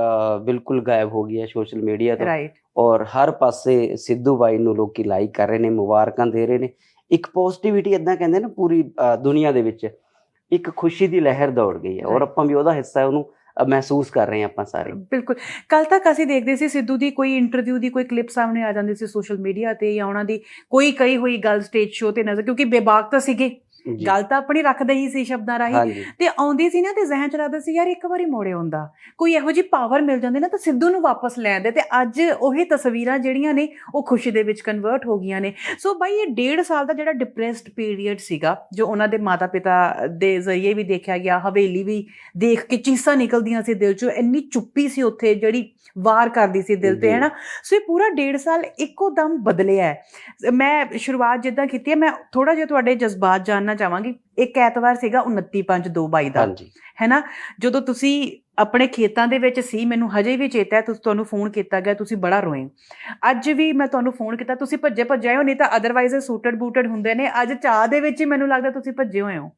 ਬਿਲਕੁਲ ਗਾਇਬ ਹੋ ਗਈ ਹੈ ਸੋਸ਼ਲ ਮੀਡੀਆ ਤੋਂ ਔਰ ਹਰ ਪਾਸੇ ਸਿੱਧੂ ਬਾਈ ਨੂੰ ਲੋਕੀ ਲਾਈਕ ਕਰ ਰਹੇ ਨੇ ਮੁਬਾਰਕਾਂ ਦੇ ਰਹੇ ਨੇ। ਇੱਕ ਪੋਜ਼ਿਟਿਵਿਟੀ ਇਦਾਂ ਕਹਿੰਦੇ ਨਾ ਪੂਰੀ ਦੁਨੀਆ ਦੇ ਵਿੱਚ ਇੱਕ ਖੁਸ਼ੀ ਦੀ ਲਹਿਰ ਦੌੜ ਗਈ ਹੈ ਔਰ. ਆਪਾਂ ਵੀ ਉਹਦਾ ਹਿੱਸਾ ਉਹਨੂੰ ਅ, ਮਹਿਸੂਸ ਕਰ ਰਹੇ ਹਾਂ ਆਪਾਂ ਸਾਰੇ। ਬਿਲਕੁਲ। ਕੱਲ ਤੱਕ ਅਸੀਂ ਦੇਖਦੇ ਸੀ ਸਿੱਧੂ ਦੀ ਕੋਈ ਇੰਟਰਵਿਊ ਦੀ ਕੋਈ ਕਲਿੱਪ ਸਾਹਮਣੇ ਆ ਜਾਂਦੀ ਸੀ ਸੋਸ਼ਲ ਮੀਡੀਆ ਤੇ ਜਾਂ ਉਹਨਾਂ ਦੀ ਕੋਈ ਕਈ ਹੋਈ ਗੱਲ ਸਟੇਜ ਸ਼ੋਅ ਤੇ ਨਜ਼ਰ, ਕਿਉਂਕਿ ਬੇਬਾਕ ਤਾਂ ਸੀਗੇ। ਗੱਲ ਤਾਂ ਆਪਣੀ ਰੱਖਦੇ ਹੀ ਸੀ ਸ਼ਬਦਾਂ ਰਾਹੀਂ। ਤੇ ਆਉਂਦੀ ਸੀ ਨਾ ਤੇ ਜ਼ਿਹਨ ਚ ਲੱਗਦਾ ਸੀ ਯਾਰ ਇੱਕ ਵਾਰੀ ਮੋੜੇ ਆਉਂਦਾ ਕੋਈ ਇਹੋ ਜੀ ਪਾਵਰ ਮਿਲ ਜਾਂਦੀ ਨਾ ਤਾਂ ਸਿੱਧੂ ਨੂੰ ਵਾਪਸ ਲੈ ਆਂਦੇ ਤੇ ਅੱਜ ਉਹੀ ਤਸਵੀਰਾਂ ਜਿਹੜੀਆਂ ਨੇ ਉਹ ਖੁਸ਼ੀ ਦੇ ਵਿੱਚ ਕਨਵਰਟ ਹੋ ਗਈਆਂ ਨੇ। ਸੋ ਬਾਈ ਇਹ ਡੇਢ ਸਾਲ ਦਾ ਜਿਹੜਾ ਡਿਪਰੈਸਡ ਪੀਰੀਅਡ ਸੀਗਾ ਜੋ ਉਹਨਾਂ ਦੇ ਮਾਤਾ-ਪਿਤਾ ਦੇ ਜ਼ਰੀਏ ਵੀ ਦੇਖਿਆ ਗਿਆ ਹਵੇਲੀ ਵੀ ਦੇਖ ਕੇ ਚੀਸਾਂ ਨਿਕਲਦੀਆਂ ਸੀ ਦਿਲ ਚੋਂ ਇੰਨੀ ਚੁੱਪੀ ਸੀ ਉੱਥੇ ਜਿਹੜੀ ਵਾਰ ਕਰਦੀ ਸੀ ਦਿਲ ਤੇ ਜੀ। ਹੈ ਨਾ ਸੋ ਇਹ ਪੂਰਾ ਡੇਢ ਸਾਲ ਇੱਕੋ ਦਮ ਬਦਲਿਆ ਹੈ। ਮੈਂ ਸ਼ੁਰੂਆਤ ਜਿੱਦਾਂ ਕੀਤੀ ਹੈ ਮੈਂ ਥੋੜਾ ਜਿਹਾ ਤੁਹਾਡੇ ਜਜ਼ਬਾਤ ਜਾਨਣਾ ਚਾਹਾਂਗੀ ਇੱਕ ਐਤਵਾਰ ਸੀਗਾ 29/5/22 ਦਾ ਹਾਂਜੀ। ਹੈ ਨਾ ਜਦੋਂ ਤੁਸੀਂ ਆਪਣੇ ਖੇਤਾਂ ਦੇ ਵਿੱਚ ਸੀ ਮੈਨੂੰ ਹਜੇ ਵੀ ਚੇਤਾ ਹੈ ਤੁਸੀਂ ਤੁਹਾਨੂੰ ਫੋਨ ਕੀਤਾ ਗਿਆ ਤੁਸੀਂ ਬੜਾ ਰੋਏ। ਅੱਜ ਵੀ ਮੈਂ ਤੁਹਾਨੂੰ ਫੋਨ ਕੀਤਾ ਤੁਸੀਂ ਭੱਜੇ ਭੱਜੇ ਹੋ ਨਹੀਂ ਤਾਂ ਅਦਰਵਾਈਜ਼ ਸੂਟਡ ਬੂਟਡ ਹੁੰਦੇ ਨੇ। ਅੱਜ ਚਾਹ ਦੇ ਵਿੱਚ ਹੀ ਮੈਨੂੰ ਲੱਗਦਾ ਤੁਸੀਂ ਭੱਜੇ ਹੋਏ ਹੋ।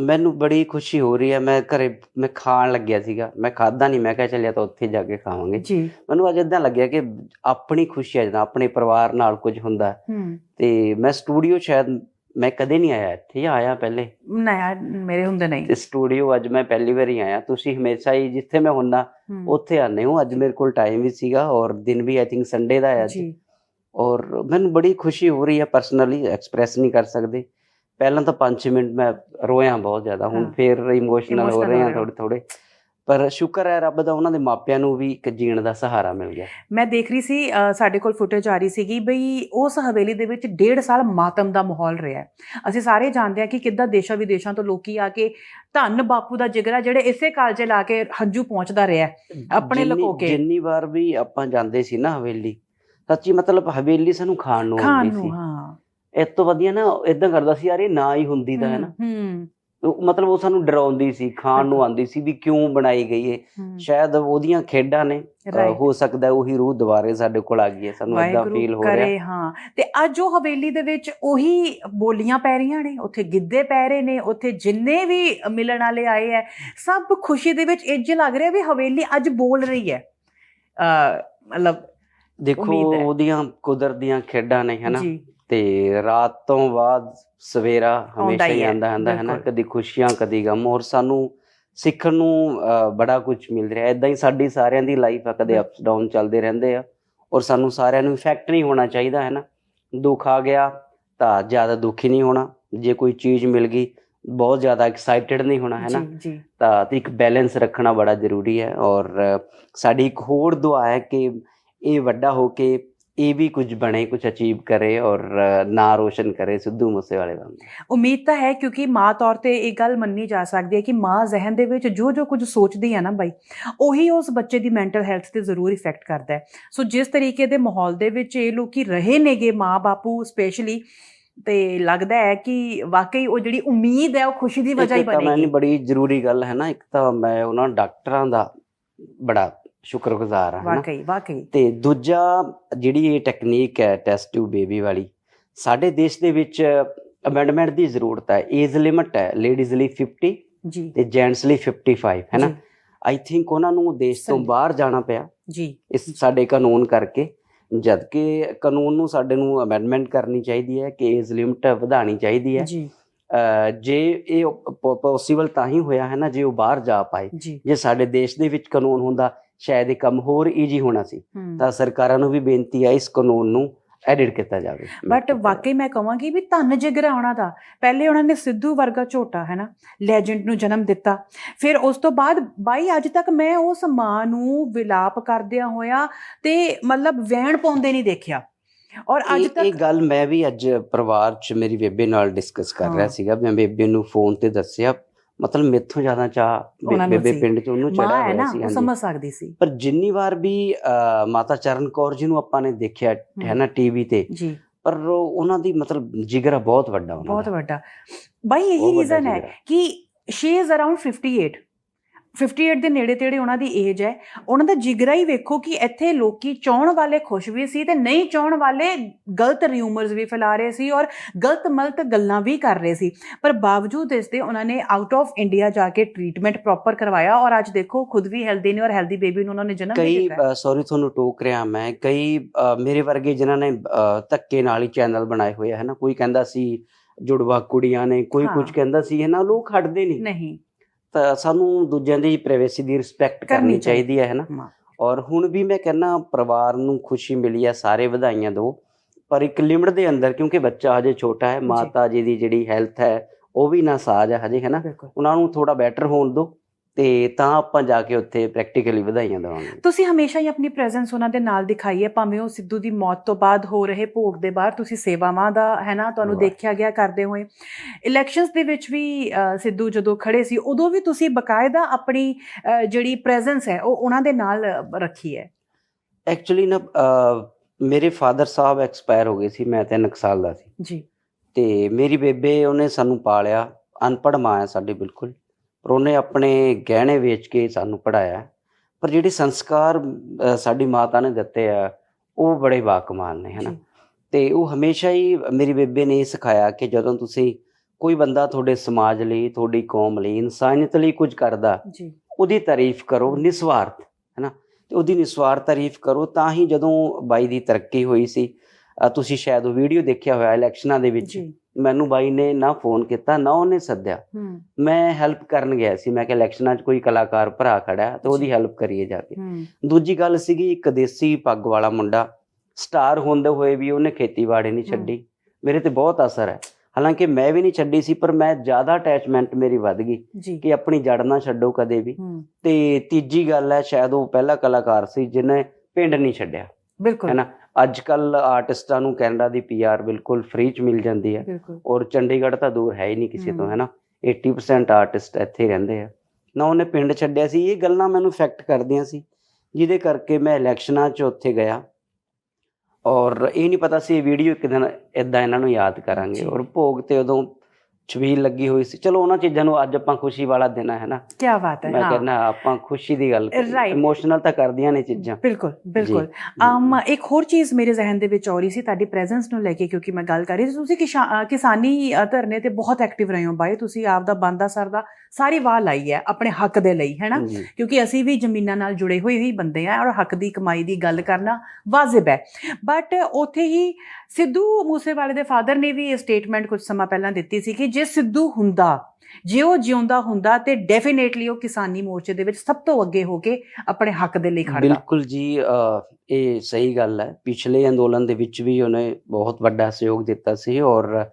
ਮੈਨੂੰ ਬੜੀ ਖੁਸ਼ੀ ਹੋ ਰਹੀ ਹੈ ਮੈਂ ਘਰੇ ਮੈਂ ਖਾਣ ਲੱਗਿਆ ਸੀਗਾ। ਮੈਂ ਖਾਦਾ ਨਹੀਂ ਮੈਂ ਕਿਹਾ ਚੱਲਿਆ ਤਾਂ ਉੱਥੇ ਜਾ ਕੇ ਖਾਵਾਂਗੇ। ਜੀ। ਮੈਨੂੰ ਅੱਜ ਇਦਾਂ ਲੱਗਿਆ ਕਿ ਆਪਣੀ ਖੁਸ਼ੀ ਹੈ ਜਦੋਂ ਆਪਣੇ ਪਰਿਵਾਰ ਨਾਲ ਕੁਝ ਹੁੰਦਾ। ਹੂੰ। ਤੇ ਮੈਂ ਸਟੂਡੀਓ ਸ਼ਾਇਦ ਮੈਂ ਕਦੇ ਨਹੀਂ ਆਇਆ ਇੱਥੇ ਜਾਂ ਆਇਆ ਪਹਿਲੇ? ਨਾ ਯਾਰ ਮੇਰੇ ਹੁੰਦੇ ਨਹੀਂ। ਸਟੂਡੀਓ ਅੱਜ ਮੈਂ ਪਹਿਲੀ ਵਾਰੀ ਆਇਆ। ਤੁਸੀਂ ਹਮੇਸ਼ਾ ਹੀ ਜਿੱਥੇ ਮੈਂ ਹੁੰਨਾ ਉੱਥੇ ਆਨੇ ਹੋ। ਅੱਜ ਮੇਰੇ ਕੋਲ ਟਾਈਮ ਵੀ ਸੀਗਾ ਔਰ ਦਿਨ ਵੀ ਆਈ ਥਿੰਕ ਸੰਡੇ ਦਾ ਅੱਜ ਜੀ। ਔਰ ਮੈਨੂੰ ਬੜੀ ਖੁਸ਼ੀ ਹੋ ਰਹੀ ਹੈ ਪਰਸਨਲੀ ਐਕਸਪ੍ਰੈਸ ਨਹੀਂ ਕਰ ਸਕਦੇ। ਪਹਿਲਾਂ ਤਾਂ 5 ਮਿੰਟ ਮੈਂ ਰੋਇਆ ਬਹੁਤ ਜ਼ਿਆਦਾ। ਹੁਣ। ਫੇਰ ਇਮੋਸ਼ਨਲ ਹਾਂ ਰਹੇ ਹੋ। ਥੋੜੇ ਥੋੜੇ ਪਰ ਸ਼ੁਕਰ ਹੈ ਰੱਬ ਦਾ ਉਹਨਾਂ ਦੇ ਮਾਪਿਆਂ ਨੂੰ ਵੀ ਇੱਕ ਜੀਣ ਦਾ ਸਹਾਰਾ ਮਿਲ ਗਿਆ ਮੈਂ ਦੇਖ ਰਹੀ ਸੀ ਸਾਡੇ ਕੋਲ ਫੁਟੇਜ ਆ ਰਹੀ ਸੀਗੀ ਬਈ ਉਸ ਹਵੇਲੀ ਦੇ ਵਿੱਚ ਡੇਢ ਸਾਲ ਮਾਤਮ ਦਾ ਮਾਹੌਲ ਰਿਹਾ। ਅਸੀਂ ਸਾਰੇ ਜਾਣਦੇ ਹਾਂ ਕਿ ਕਿੱਦਾਂ ਦੇਸ਼ਾਂ ਵਿਦੇਸ਼ਾਂ ਤੋਂ ਲੋਕੀ ਆ ਕੇ ਧੰਨ ਬਾਪੂ ਦਾ ਜਿਗਰਾ ਜਿਹੜੇ ਇਸੇ ਕਾਲਜੇ ਲਾ ਕੇ ਹੰਝੂ ਪਹੁੰਚਦਾ ਰਿਹਾ। ਆਪਣੇ ਲੁਕੋ ਕੇ। ਜਿੰਨੀ ਵਾਰ ਵੀ ਆਪਾਂ ਜਾਂਦੇ ਸੀ ਨਾ ਹਵੇਲੀ ਸੱਚੀ ਮਤਲਬ ਹਵੇਲੀ ਸਾਨੂੰ ਖਾਣ ਨੂੰ ਖਾਣ ਆਉਂਦੀ ਸੀ ਨੂੰ ਹਾਂ ਇਸ ਤੋਂ ਵਧੀਆ ਨਾ ਇਦਾਂ ਕਰਦਾ ਸੀ ਯਾਰ ਇਹ ਨਾ ਹੀ ਹੁੰਦੀ ਤਾਂ ਹੈ ਨਾ ਹੂੰ ਮਤਲਬ ਉਹ ਸਾਨੂੰ ਡਰਾਉਂਦੀ ਸੀ ਖਾਣ ਨੂੰ ਆਉਂਦੀ ਸੀ ਵੀ ਕਿਉਂ ਬਣਾਈ ਗਈ ਹੈ। ਸ਼ਾਇਦ ਉਹਦੀਆਂ ਖੇਡਾਂ ਨੇ. ਹੋ ਸਕਦਾ ਉਹੀ ਰੂਹ ਦੁਬਾਰੇ ਸਾਡੇ ਕੋਲ ਆ ਗਈ ਹੈ ਸਾਨੂੰ ਇਦਾਂ ਫੀਲ ਹੋ ਰਿਹਾ। ਕਰੇ ਹਾਂ। ਤੇ ਅੱਜ ਉਹ ਹਵੇਲੀ ਦੇ ਵਿੱਚ ਉਹੀ ਬੋਲੀਆਂ ਪੈ ਰਹੀਆਂ ਨੇ ਉੱਥੇ ਗਿੱਧੇ ਪੈ ਰਹੇ ਨੇ ਉੱਥੇ ਜਿੰਨੇ ਵੀ ਮਿਲਣ ਵਾਲੇ ਆਏ ਹੈ ਸਭ ਖੁਸ਼ੀ ਦੇ ਵਿੱਚ ਇੰਜ ਲੱਗ ਰਿਹਾ ਵੀ ਹਵੇਲੀ ਅੱਜ ਬੋਲ ਰਹੀ ਹੈ। ਮਤਲਬ ਦੇਖੋ। ਉਹਦੀਆਂ ਕੁਦਰਤ ਦੀਆਂ ਖੇਡਾਂ ਨੇ ਹਨਾ ਤੇ ਰਾਤ ਤੋਂ ਬਾਅਦ ਸਵੇਰਾ ਹਮੇਸ਼ਾ ਹੀ ਆਂਦਾ ਆਂਦਾ ਹੈ ਨਾ। ਕਦੀ ਖੁਸ਼ੀਆਂ ਕਦੀ ਗਮ। ਔਰ ਸਾਨੂੰ ਸਿੱਖਣ ਨੂੰ ਬੜਾ ਕੁਝ ਮਿਲ ਰਿਹਾ। ਇਦਾਂ ਹੀ ਸਾਡੀ ਸਾਰਿਆਂ ਦੀ ਲਾਈਫ ਆ ਕਦੇ ਅਪਸ ਡਾਊਨ ਚੱਲਦੇ ਰਹਿੰਦੇ ਆ। ਔਰ ਸਾਨੂੰ ਸਾਰਿਆਂ ਨੂੰ ਇਫੈਕਟ ਨਹੀਂ ਹੋਣਾ ਚਾਹੀਦਾ ਹੈ ਨਾ? ਦੁੱਖ ਆ ਗਿਆ ਤਾਂ ਜ਼ਿਆਦਾ ਦੁਖੀ ਨਹੀਂ ਹੋਣਾ। ਜੇ ਕੋਈ ਚੀਜ਼ ਮਿਲ ਗਈ ਬਹੁਤ ਜ਼ਿਆਦਾ ਐਕਸਾਈਟਿਡ ਨਹੀਂ ਹੋਣਾ ਹੈ ਨਾ? ਤਾਂ ਇੱਕ ਬੈਲੈਂਸ ਰੱਖਣਾ ਬੜਾ ਜ਼ਰੂਰੀ ਹੈ। ਔਰ ਸਾਡੀ ਇੱਕ ਹੋਰ ਦੁਆ ਹੈ ਕਿ ਇਹ ਵੱਡਾ ਹੋ ਕੇ ਇਹ ਵੀ ਕੁਝ ਬਣੇ ਕੁਝ ਅਚੀਵ ਕਰੇ ਔਰ ਨਾਂ ਰੋਸ਼ਨ ਕਰੇ ਸਿੱਧੂ ਮੂਸੇਵਾਲੇ ਦਾ ਉਮੀਦ ਤਾਂ ਹੈ ਕਿਉਂਕਿ ਮਾਂ ਤੌਰ ਤੇ ਇਹ ਗੱਲ ਮੰਨੀ ਜਾ ਸਕਦੀ ਹੈ ਕਿ ਮਾਂ ਜ਼ਿਹਨ ਦੇ ਵਿੱਚ ਜੋ ਜੋ ਕੁਝ ਸੋਚਦੀ ਹੈ ਨਾ ਬਾਈ ਉਹੀ ਉਸ ਬੱਚੇ ਦੀ ਮੈਂਟਲ ਹੈਲਥ ਤੇ ਜ਼ਰੂਰ ਇਫੈਕਟ ਕਰਦਾ ਹੈ ਸੋ ਜਿਸ ਤਰੀਕੇ ਦੇ ਮਾਹੌਲ ਦੇ ਵਿੱਚ ਇਹ ਲੋਕੀ ਰਹੇ ਨੇਗੇ ਮਾਂ ਬਾਪੂ ਸਪੈਸ਼ਲੀ ਤੇ ਲੱਗਦਾ ਹੈ ਕਿ ਵਾਕਈ ਉਹ ਜਿਹੜੀ ਉਮੀਦ ਹੈ ਉਹ ਖੁਸ਼ੀ ਦੀ ਵਜ੍ਹਾ ਹੀ ਤਾਂ ਬਣੇਗੀ ਮੈਨੂੰ ਬੜੀ ਜ਼ਰੂਰੀ ਗੱਲ ਹੈ ਨਾ ਇੱਕ ਤਾਂ ਮੈਂ ਉਹਨਾਂ ਡਾਕਟਰਾਂ ਦਾ ਬੜਾ ਸ਼ੁਕਰਗੁਜ਼ਾਰ ਹਾਂ ਵਾਕਈ ਵਾਕਈ। ਤੇ ਦੂਜਾ ਜਿਹੜੀ ਇਹ ਟੈਕਨੀਕ ਹੈ ਟੈਸਟ ਟੂ ਬੇਬੀ ਵਾਲੀ ਸਾਡੇ ਦੇਸ਼ ਦੇ ਵਿੱਚ ਅਮੈਂਡਮੈਂਟ ਦੀ ਜ਼ਰੂਰਤ ਹੈ ਏਜ ਲਿਮਟ ਹੈ ਲੇਡੀਜ਼ ਲਈ 50 ਜੀ। ਤੇ ਜੈਂਟਸ ਲਈ 55 ਹੈ ਨਾ? ਆਈ ਥਿੰਕ ਉਹਨਾਂ ਨੂੰ ਦੇਸ਼ ਤੋਂ। ਬਾਹਰ ਜਾਣਾ ਪਿਆ। ਜੀ। ਇਸ ਸਾਡੇ ਕਾਨੂੰਨ ਕਰਕੇ ਜਦ ਕਿ ਕਾਨੂੰਨ ਨੂੰ ਸਾਡੇ ਨੂੰ ਅਮੈਂਡਮੈਂਟ ਕਰਨੀ ਚਾਹੀਦੀ ਹੈ ਕਿ ਏਜ ਲਿਮਟ ਵਧਾਣੀ ਚਾਹੀਦੀ ਹੈ। ਜੀ। ਜੇ ਇਹ ਪੋਸੀਬਲ ਤਾਂ ਹੀ ਹੋਇਆ ਹੈ ਨਾ? ਜੇ ਉਹ ਬਾਹਰ ਜਾ ਪਾਏ। ਜੇ ਸਾਡੇ ਦੇਸ਼ ਦੇ ਵਿੱਚ ਕਾਨੂੰਨ ਹੁੰਦਾ ਸ਼ਾਇਦ ਇਹ ਕੰਮ ਹੋਰ ਈਜੀ ਹੋਣਾ ਸੀ। ਤਾਂ ਸਰਕਾਰਾਂ ਨੂੰ ਵੀ ਬੇਨਤੀ ਹੈ ਇਸ ਕਾਨੂੰਨ ਨੂੰ ਐਡਿਟ ਕੀਤਾ ਜਾਵੇ। ਬਟ ਵਾਕਈ ਮੈਂ ਕਹਾਂਗੀ ਵੀ ਧੰਨ ਜਿਗਰਾ ਉਹਨਾਂ ਦਾ। ਪਹਿਲੇ ਉਹਨਾਂ ਨੇ ਸਿੱਧੂ ਵਰਗਾ ਝੋਟਾ ਹੈ ਨਾ? ਲੈਜੈਂਡ ਨੂੰ ਜਨਮ ਦਿੱਤਾ। ਫਿਰ ਉਸ ਤੋਂ ਬਾਅਦ ਬਾਈ ਅੱਜ ਤੱਕ ਮੈਂ ਉਸ ਮਾਂ ਨੂੰ ਵਿਲਾਪ ਕਰਦਿਆਂ ਹੋਇਆ ਤੇ ਮਤਲਬ ਵਹਿਣ ਪਾਉਂਦੇ ਨਹੀਂ ਦੇਖਿਆ। ਔਰ ਅੱਜ ਇਹ ਇਹ ਤੱਕ ਗੱਲ ਮੈਂ ਵੀ ਅੱਜ ਪਰਿਵਾਰ 'ਚ ਮੇਰੀ ਬੇਬੇ ਨਾਲ ਡਿਸਕਸ ਕਰ ਰਿਹਾ। ਸੀਗਾ। ਮੈਂ ਬੇਬੇ ਨੂੰ ਫੋਨ ਤੇ ਦੱਸਿਆ। ਮਤਲਬ ਮੇਥੋਂ ਜ਼ਿਆਦਾ ਨੂੰ ਬੇਬੇ। ਪਿੰਡ 'ਚ ਉਹਨੂੰ ਹੈ ਹੋਇਆ ਸੀ ਹਾਂਜੀ। ਸਮਝ ਸਕਦੀ ਸੀ। ਪਰ ਜਿੰਨੀ ਵਾਰ ਵੀ ਮਾਤਾ ਚਰਨ ਕੌਰ ਜੀ ਨੂੰ ਆਪਾਂ ਨੇ ਦੇਖਿਆ ਹੈ। ਨਾ ਟੀਵੀ ਤੇ ਜੀ। ਪਰ ਉਹ- ਉਹਨਾਂ ਦੀ ਮਤਲਬ ਜਿਗਰਾ ਬਹੁਤ ਵੱਡਾ ਉਹਨਾਂ ਬਹੁਤ ਵੱਡਾ। ਬਾਈ ਇਹੀ ਰੀਜ਼ਨ ਹੈ। ਕਿ ਸ਼ੀ ਇਜ਼ ਅਰਾਊਂਡ 58 58 ਦੇ ਨੇੜੇ ਤੇੜੇ ਉਹਨਾਂ ਦੀ ਏਜ ਹੈ। ਉਹਨਾਂ ਦਾ ਜਿਗਰਾ ਹੀ ਵੇਖੋ ਕਿ ਇੱਥੇ ਲੋਕੀ ਚਾਹਣ ਵਾਲੇ ਖੁਸ਼ ਵੀ ਸੀ ਤੇ ਨਹੀਂ ਚਾਹਣ ਵਾਲੇ ਗਲਤ ਰਿਊਮਰਸ ਵੀ ਫੈਲਾ ਰਹੇ ਸੀ ਔਰ ਗਲਤ ਮਲਤ ਗੱਲਾਂ ਵੀ ਕਰ ਰਹੇ ਸੀ। ਪਰ ਬਾਵਜੂਦ ਇਸ ਦੇ ਉਹਨਾਂ ਨੇ ਆਊਟ ਆਫ ਇੰਡੀਆ ਜਾ ਕੇ ਟ੍ਰੀਟਮੈਂਟ ਪ੍ਰੋਪਰ ਕਰਵਾਇਆ ਔਰ ਅੱਜ ਦੇਖੋ ਖੁਦ ਵੀ ਹੈਲਦੀ ਨੇ ਔਰ ਹੈਲਦੀ ਬੇਬੀ ਨੂੰ ਉਹਨਾਂ ਨੇ ਜਨਮ ਕਈ ਦਿੱਤਾ ਹੈ। ਸੌਰੀ ਤੁਹਾਨੂੰ ਟੋਕ ਰਿਹਾ ਮੈਂ। ਕਈ ਮੇਰੇ ਵਰਗੇ ਜਿਨ੍ਹਾਂ ਨੇ ਧੱਕੇ ਨਾਲ ਹੀ ਚੈਨਲ ਬਣਾਏ ਹੋਏ ਹੈ ਨਾ ਕੋਈ ਕਹਿੰਦਾ ਸੀ ਜੁੜਵਾ ਕੁੜੀਆਂ ਨੇ ਕੋਈ। ਕੁਝ ਕਹਿੰਦਾ ਸੀ ਹੈ ਨਾ ਲੋਕ ਹਟਦੇ ਨਹੀਂ। ਨਹੀਂ। ਤਾਂ ਸਾਨੂੰ ਦੂਜਿਆਂ ਦੀ ਪ੍ਰਾਈਵੇਸੀ ਦੀ ਰਿਸਪੈਕਟ ਕਰਨੀ ਚਾਹੀਦੀ। ਹੈ ਨਾ। ਔਰ ਹੁਣ ਵੀ ਮੈਂ ਕਹਿੰਨਾ ਪਰਿਵਾਰ ਨੂੰ ਖੁਸ਼ੀ ਮਿਲੀ ਹੈ ਸਾਰੇ ਵਧਾਈਆਂ ਦਿਓ। ਪਰ ਇੱਕ ਲਿਮਟ ਦੇ ਅੰਦਰ ਕਿਉਂਕਿ ਬੱਚਾ ਹਜੇ ਛੋਟਾ ਹੈ ਮਾਤਾ ਜੀ ਦੀ ਜਿਹੜੀ ਹੈਲਥ ਹੈ ਉਹ ਵੀ ਨਾਸਾਜ ਹੈ ਹਜੇ ਹੈ ਨਾ? ਉਹਨਾਂ ਨੂੰ ਥੋੜਾ ਬੈਟਰ ਹੋਣ ਦਿਓ। ਤੇ ਤਾਂ ਆਪਾਂ ਜਾ ਕੇ ਉੱਥੇ ਪ੍ਰੈਕਟੀਕਲੀ ਵਧਾਈਆਂ ਦੇਵਾਂਗੇ। ਤੁਸੀਂ ਹਮੇਸ਼ਾ ਹੀ ਆਪਣੀ ਪ੍ਰੈਜ਼ੈਂਸ ਉਹਨਾਂ ਦੇ ਨਾਲ ਦਿਖਾਈ ਹੈ ਭਾਵੇਂ ਉਹ ਸਿੱਧੂ ਦੀ ਮੌਤ ਤੋਂ ਬਾਅਦ ਹੋ ਰਹੇ ਭੋਗ ਦੇ ਬਾਅਦ ਤੁਸੀਂ ਸੇਵਾਵਾਂ ਦਾ ਹੈ ਨਾ ਤੁਹਾਨੂੰ। ਦੇਖਿਆ ਗਿਆ ਕਰਦੇ ਹੋਏ। ਇਲੈਕਸ਼ਨਸ ਦੇ ਵਿੱਚ ਵੀ ਸਿੱਧੂ ਜਦੋਂ ਖੜੇ ਸੀ ਉਦੋਂ ਵੀ ਤੁਸੀਂ ਬਕਾਇਦਾ ਆਪਣੀ ਜਿਹੜੀ ਪ੍ਰੈਜ਼ੈਂਸ ਹੈ ਉਹ ਉਹਨਾਂ ਦੇ ਨਾਲ ਰੱਖੀ ਹੈ। ਐਕਚੁਅਲੀ ਨਾ ਮੇਰੇ ਫਾਦਰ ਸਾਹਿਬ ਐਕਸਪਾਇਰ ਹੋ ਗਏ ਸੀ ਮੈਂ 3 ਸਾਲ ਦਾ ਸੀ। ਜੀ। ਤੇ ਮੇਰੀ ਬੇਬੇ ਉਹਨੇ ਸਾਨੂੰ ਪਾਲਿਆ ਅਨਪੜ੍ਹ ਮਾਂ ਹੈ ਸਾਡੀ ਬਿਲਕੁਲ। ਪਰ ਉਹਨੇ ਆਪਣੇ ਗਹਿਣੇ ਵੇਚ ਕੇ ਸਾਨੂੰ ਪੜਾਇਆ ਪਰ ਜਿਹੜੇ ਸੰਸਕਾਰ ਸਾਡੀ ਮਾਤਾ ਨੇ ਦਿੱਤੇ ਆ ਉਹ ਬੜੇ ਬਾਕਮਾਲ ਨੇ ਹਨਾ। ਤੇ ਉਹ ਹਮੇਸ਼ਾ ਹੀ ਮੇਰੀ ਬੇਬੇ ਨੇ ਸਿਖਾਇਆ ਕਿ ਜਦੋਂ ਤੁਸੀਂ ਕੋਈ ਬੰਦਾ ਤੁਹਾਡੇ ਸਮਾਜ ਲਈ ਤੁਹਾਡੀ ਕੌਮ ਲਈ ਇਨਸਾਨੀਅਤ ਲਈ ਕੁਝ ਕਰਦਾ ਜੀ। ਉਹਦੀ ਤਾਰੀਫ ਕਰੋ ਨਿਸਵਾਰਥ ਹੈਨਾ? ਤੇ ਉਹਦੀ ਨਿਸਵਾਰਥ ਤਾਰੀਫ ਕਰੋ ਤਾਂ ਹੀ ਜਦੋਂ ਬਾਈ ਦੀ ਤਰੱਕੀ ਹੋਈ ਸੀ ਤੁਸੀਂ ਸ਼ਾਇਦ ਉਹ ਵੀਡੀਓ ਦੇਖਿਆ ਹੋਇਆ ਇਲੈਕਸ਼ਨਾਂ ਦੇ ਵਿੱਚ। ਮੈਨੂੰ ਬਾਈ ਨੇ ਨਾ ਫੋਨ ਕੀਤਾ ਨਾ ਉਹਨੇ ਸੱਦਿਆ। ਮੈਂ ਹੈਲਪ ਕਰਨ ਗਿਆ ਸੀ ਮੈਂ ਕਿਹਾ ਇਲੈਕਸ਼ਨਾਂ 'ਚ ਕੋਈ ਕਲਾਕਾਰ ਭਰਾ ਖੜਾ ਤੇ ਉਹਦੀ ਹੈਲਪ ਕਰੀਏ ਜਾ ਕੇ। ਦੂਜੀ ਗੱਲ ਸੀਗੀ ਇੱਕ ਦੇਸੀ ਪੱਗ ਵਾਲਾ ਮੁੰਡਾ ਸਟਾਰ ਹੁੰਦੇ ਹੋਏ ਵੀ ਉਹਨੇ ਖੇਤੀਬਾੜੀ ਨਹੀਂ। ਛੱਡੀ। ਮੇਰੇ ਤੇ ਬਹੁਤ ਅਸਰ ਹੈ। ਹਾਲਾਂਕਿ ਮੈਂ ਵੀ ਨਹੀਂ ਛੱਡੀ ਸੀ ਪਰ ਮੈਂ ਜ਼ਿਆਦਾ ਅਟੈਚਮੈਂਟ ਮੇਰੀ ਵੱਧ ਗਈ ਕਿ ਆਪਣੀ ਜੜ ਨਾ ਛੱਡੋ ਕਦੇ ਵੀ। ਤੇ ਤੀਜੀ ਗੱਲ ਹੈ ਸ਼ਾਇਦ ਉਹ ਪਹਿਲਾ ਕਲਾਕਾਰ ਸੀ ਜਿਹਨੇ ਪਿੰਡ ਨਹੀਂ ਛੱਡਿਆ। ਬਿਲਕੁਲ। ਹੈ ਨਾ? ਅੱਜ ਕੱਲ ਆਰਟਿਸਟਾਂ ਨੂੰ ਕੈਨੇਡਾ ਦੀ ਪੀਆਰ ਬਿਲਕੁਲ ਫ੍ਰੀ ਚ ਮਿਲ ਜਾਂਦੀ ਹੈ। ਔਰ ਚੰਡੀਗੜ੍ਹ ਤਾਂ ਦੂਰ ਹੈ ਹੀ ਨਹੀਂ ਕਿਸੇ ਤੋਂ। ਹੈ ਨਾ 80% ਆਰਟਿਸਟ ਇੱਥੇ ਰਹਿੰਦੇ ਆ। ਨਾ ਉਹਨੇ ਪਿੰਡ ਛੱਡਿਆ ਸੀ ਇਹ ਗੱਲਾਂ ਮੈਨੂੰ ਇਫੈਕਟ ਕਰਦੀਆਂ ਸੀ ਜਿਹਦੇ ਕਰਕੇ ਮੈਂ ਇਲੈਕਸ਼ਨਾਂ 'ਚ ਉੱਥੇ ਗਿਆ। ਔਰ ਇਹ ਨਹੀਂ ਪਤਾ ਸੀ ਇਹ ਵੀਡੀਓ ਇੱਕ ਦਿਨ ਇਦਾਂ ਇਹਨਾਂ ਨੂੰ ਯਾਦ ਕਰਾਂਗੇ। ਔਰ ਭੋਗ ਤੇ ਉਦੋਂ ਛਬੀਲ ਲੱਗੀ ਹੋਈ ਸੀ। ਚਲੋ ਉਹਨਾਂ ਚੀਜ਼ਾਂ ਨੂੰ ਅੱਜ ਆਪਾਂ ਖੁਸ਼ੀ ਵਾਲਾ ਦਿਨ ਹੈ ਨਾ? ਕੀ ਬਾਤ ਹੈ ਮੈਂ ਕਹਿੰਦਾ ਆਪਾਂ ਖੁਸ਼ੀ ਦੀ ਗੱਲ. ਇਮੋਸ਼ਨਲ ਤਾਂ ਕਰਦੀਆਂ ਨੇ ਚੀਜ਼ਾਂ। ਬਿਲਕੁਲ ਬਿਲਕੁਲ। ਅਮ ਇੱਕ ਹੋਰ ਚੀਜ਼ ਮੇਰੇ ਜ਼ਿਹਨ ਦੇ ਵਿੱਚ ਆ ਰਹੀ ਸੀ ਤੁਹਾਡੀ ਪ੍ਰੈਜ਼ੈਂਸ ਨੂੰ ਲੈ ਕੇ ਕਿਉਂਕਿ ਮੈਂ ਗੱਲ ਕਰ ਰਹੀ ਸੀ। ਤੁਸੀਂ ਕਿਸਾਨੀ ਧਰਨੇ ਤੇ ਬਹੁਤ ਐਕਟਿਵ ਰਹੇ ਹੋ ਬਾਈ। ਤੁਸੀਂ ਆਪ ਦਾ ਬੰਦਾ ਸਰ ਦਾ ਸਾਰੀ ਵਾਹ ਲਾਈ ਹੈ ਆਪਣੇ ਹੱਕ ਦੇ ਲਈ ਹੈ ਨਾ? ਕਿਉਂਕਿ ਅਸੀਂ ਵੀ ਜ਼ਮੀਨਾਂ ਨਾਲ ਜੁੜੇ ਹੋਏ ਹੀ ਬੰਦੇ ਆ ਔਰ ਹੱਕ ਦੀ ਕਮਾਈ ਦੀ ਗੱਲ ਕਰਨਾ ਵਾਜਿਬ ਹੈ। ਬਟ ਉੱਥੇ ਹੀ ਸਿੱਧੂ ਮੂਸੇਵਾਲੇ ਦੇ ਫਾਦਰ ਨੇ ਵੀ ਇਹ ਸਟੇਟਮੈਂਟ ਕੁਝ ਸਮਾਂ ਪਹਿਲਾਂ ਦਿੱਤੀ ਸੀ ਕਿ ਜੇ ਸਿੱਧੂ ਹੁੰਦਾ ਜੇ ਉਹ ਜਿਉਂਦਾ ਹੁੰਦਾ ਤੇ ਡੈਫੀਨੇਟਲੀ ਉਹ ਕਿਸਾਨੀ ਮੋਰਚੇ ਦੇ ਵਿੱਚ ਸਭ ਤੋਂ ਅੱਗੇ ਹੋ ਕੇ ਆਪਣੇ ਹੱਕ ਦੇ ਲਈ ਖੜਦਾ ਬਿਲਕੁਲ ਜੀ ਇਹ ਸਹੀ ਗੱਲ ਹੈ ਪਿਛਲੇ ਅੰਦੋਲਨ ਦੇ ਵਿੱਚ ਵੀ ਉਹਨੇ ਬਹੁਤ ਵੱਡਾ ਸਹਿਯੋਗ ਦਿੱਤਾ ਸੀ ਔਰ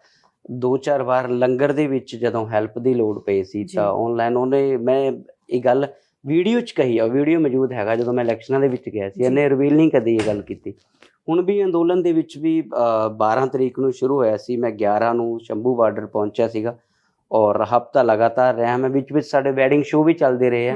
ਦੋ ਚਾਰ ਵਾਰ ਲੰਗਰ ਦੇ ਵਿੱਚ ਜਦੋਂ ਹੈਲਪ ਦੀ ਲੋੜ ਪਈ ਸੀ। ਤਾਂ ਆਨਲਾਈਨ ਉਹਨੇ ਮੈਂ ਇਹ ਗੱਲ ਵੀਡੀਓ 'ਚ ਕਹੀ ਆ ਵੀਡੀਓ ਮੌਜੂਦ ਹੈਗਾ ਜਦੋਂ ਮੈਂ ਇਲੈਕਸ਼ਨਾਂ ਦੇ ਵਿੱਚ ਗਿਆ ਸੀ। ਇਹਨੇ ਰਿਵੀਲ ਨਹੀਂ ਕਦੀ ਇਹ ਗੱਲ ਕੀਤੀ ਹੁਣ ਵੀ ਅੰਦੋਲਨ ਦੇ ਵਿੱਚ ਵੀ ਅ, 12 ਤਰੀਕ ਨੂੰ ਸ਼ੁਰੂ ਹੋਇਆ ਸੀ। ਮੈਂ 11 ਨੂੰ ਸ਼ੰਭੂ ਬਾਰਡਰ ਪਹੁੰਚਿਆ ਸੀਗਾ ਔਰ ਹਫਤਾ ਲਗਾਤਾਰ ਰਿਹਾ। ਮੈਂ ਵਿੱਚ ਵਿੱਚ ਸਾਡੇ ਵੈਡਿੰਗ ਸ਼ੋਅ ਵੀ ਚੱਲਦੇ ਰਹੇ ਆ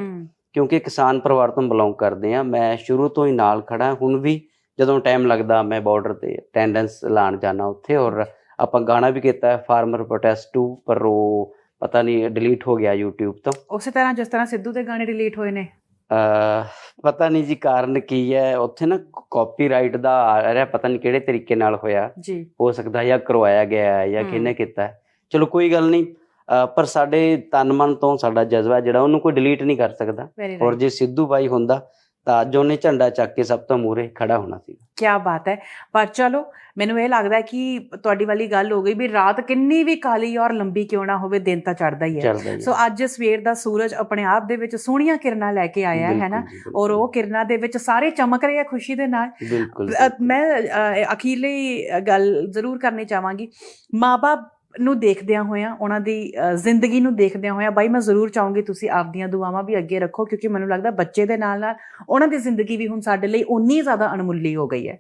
ਕਿਉਂਕਿ ਕਿਸਾਨ ਪਰਿਵਾਰ ਤੋਂ ਬਿਲੋਂਗ ਕਰਦੇ ਆ। ਮੈਂ ਸ਼ੁਰੂ ਤੋਂ ਹੀ ਨਾਲ ਖੜਾ ਹੁਣ ਵੀ ਜਦੋਂ ਟਾਈਮ ਲੱਗਦਾ ਮੈਂ ਬਾਰਡਰ ਤੇ ਅਟੈਂਡੈਂਸ ਲਾਣ ਜਾਣਾ ਉੱਥੇ ਔਰ ਆਪਾਂ ਗਾਣਾ ਵੀ ਕੀਤਾ ਫਾਰਮਰ ਪ੍ਰੋਟੈਸਟ 2 ਪਰ ਉਹ ਪਤਾ ਨਹੀਂ ਡਿਲੀਟ ਹੋ ਗਿਆ YouTube ਤੋਂ। ਉਸੇ ਤਰ੍ਹਾਂ ਜਿਸ ਤਰ੍ਹਾਂ ਸਿੱਧੂ ਦੇ ਗਾਣੇ ਰਿਲੇਟ ਹੋਏ ਨੇ। ਪਤਾ ਨਹੀਂ ਜੀ ਕਾਰਨ ਕੀ ਹੈ। ਉੱਥੇ ਨਾ ਕਾਪੀਰਾਈਟ ਦਾ ਆ ਰਿਹਾ ਪਤਾ ਨਹੀਂ ਕਿਹੜੇ ਤਰੀਕੇ ਨਾਲ ਹੋਇਆ। ਜੀ। ਹੋ ਸਕਦਾ ਜਾਂ ਕਰਵਾਇਆ ਗਿਆ ਹੈ ਜਾਂ। ਕਿਹਨੇ ਕੀਤਾ। ਚਲੋ ਕੋਈ ਗੱਲ ਨਹੀਂ। ਪਰ ਸਾਡੇ ਤਨ ਮਨ ਤੋਂ ਸਾਡਾ ਜਜ਼ਬਾ ਜਿਹੜਾ ਉਹਨੂੰ ਕੋਈ ਡਿਲੀਟ ਨਹੀਂ ਕਰ ਸਕਦਾ। ਔਰ ਜੇ ਸਿੱਧੂ ਬਾਈ ਹੁੰਦਾ ਤਾਂ ਅੱਜ ਉਹਨੇ ਝੰਡਾ ਚੱਕ ਕੇ ਸਭ ਤੋਂ ਮੂਹਰੇ ਖੜਾ ਹੋਣਾ ਸੀ। ਕੀ ਬਾਤ ਹੈ। ਪਰ ਚਲੋ ਮੈਨੂੰ ਇਹ ਲੱਗਦਾ ਕਿ ਤੁਹਾਡੀ ਵਾਲੀ ਗੱਲ ਹੋ ਗਈ ਵੀ ਰਾਤ ਕਿੰਨੀ ਵੀ ਕਾਲੀ ਔਰ ਲੰਬੀ ਕਿਉਂ ਨਾ ਹੋਵੇ ਦਿਨ ਤਾਂ ਚੜਦਾ ਹੀ ਹੈ। ਸੋ ਅੱਜ ਸਵੇਰ ਦਾ ਸੂਰਜ ਆਪਣੇ ਆਪ ਦੇ ਵਿੱਚ ਸੋਹਣੀਆਂ ਕਿਰਨਾਂ ਲੈ ਕੇ ਆਇਆ ਹੈ ਨਾ ਔਰ ਉਹ ਕਿਰਨਾਂ ਦੇ ਵਿੱਚ ਸਾਰੇ ਚਮਕ ਰਹੇ ਆ ਖੁਸ਼ੀ ਦੇ ਨਾਲ। ਮੈਂ ਅਖੀਰਲੀ ਗੱਲ ਜ਼ਰੂਰ ਕਰਨੀ ਚਾਹਾਂਗੀ। ਮਾਪੇ ਨੂੰ ਦੇਖਦਿਆਂ ਹੋਇਆਂ ਉਹਨਾਂ ਦੀ ਜ਼ਿੰਦਗੀ ਨੂੰ ਦੇਖਦਿਆਂ ਹੋਇਆਂ ਬਾਈ ਮੈਂ ਜ਼ਰੂਰ ਚਾਹੂੰਗੀ ਤੁਸੀਂ ਆਪਦੀਆਂ ਦੁਆਵਾਂ ਵੀ ਅੱਗੇ ਰੱਖੋ ਕਿਉਂਕਿ ਮੈਨੂੰ ਲੱਗਦਾ ਬੱਚੇ ਦੇ ਨਾਲ ਨਾਲ ਉਹਨਾਂ ਦੀ ਜ਼ਿੰਦਗੀ ਵੀ ਹੁਣ ਸਾਡੇ ਲਈ ਉਨੀ ਜ਼ਿਆਦਾ ਅਣਮੁੱਲੀ ਹੋ ਗਈ ਹੈ।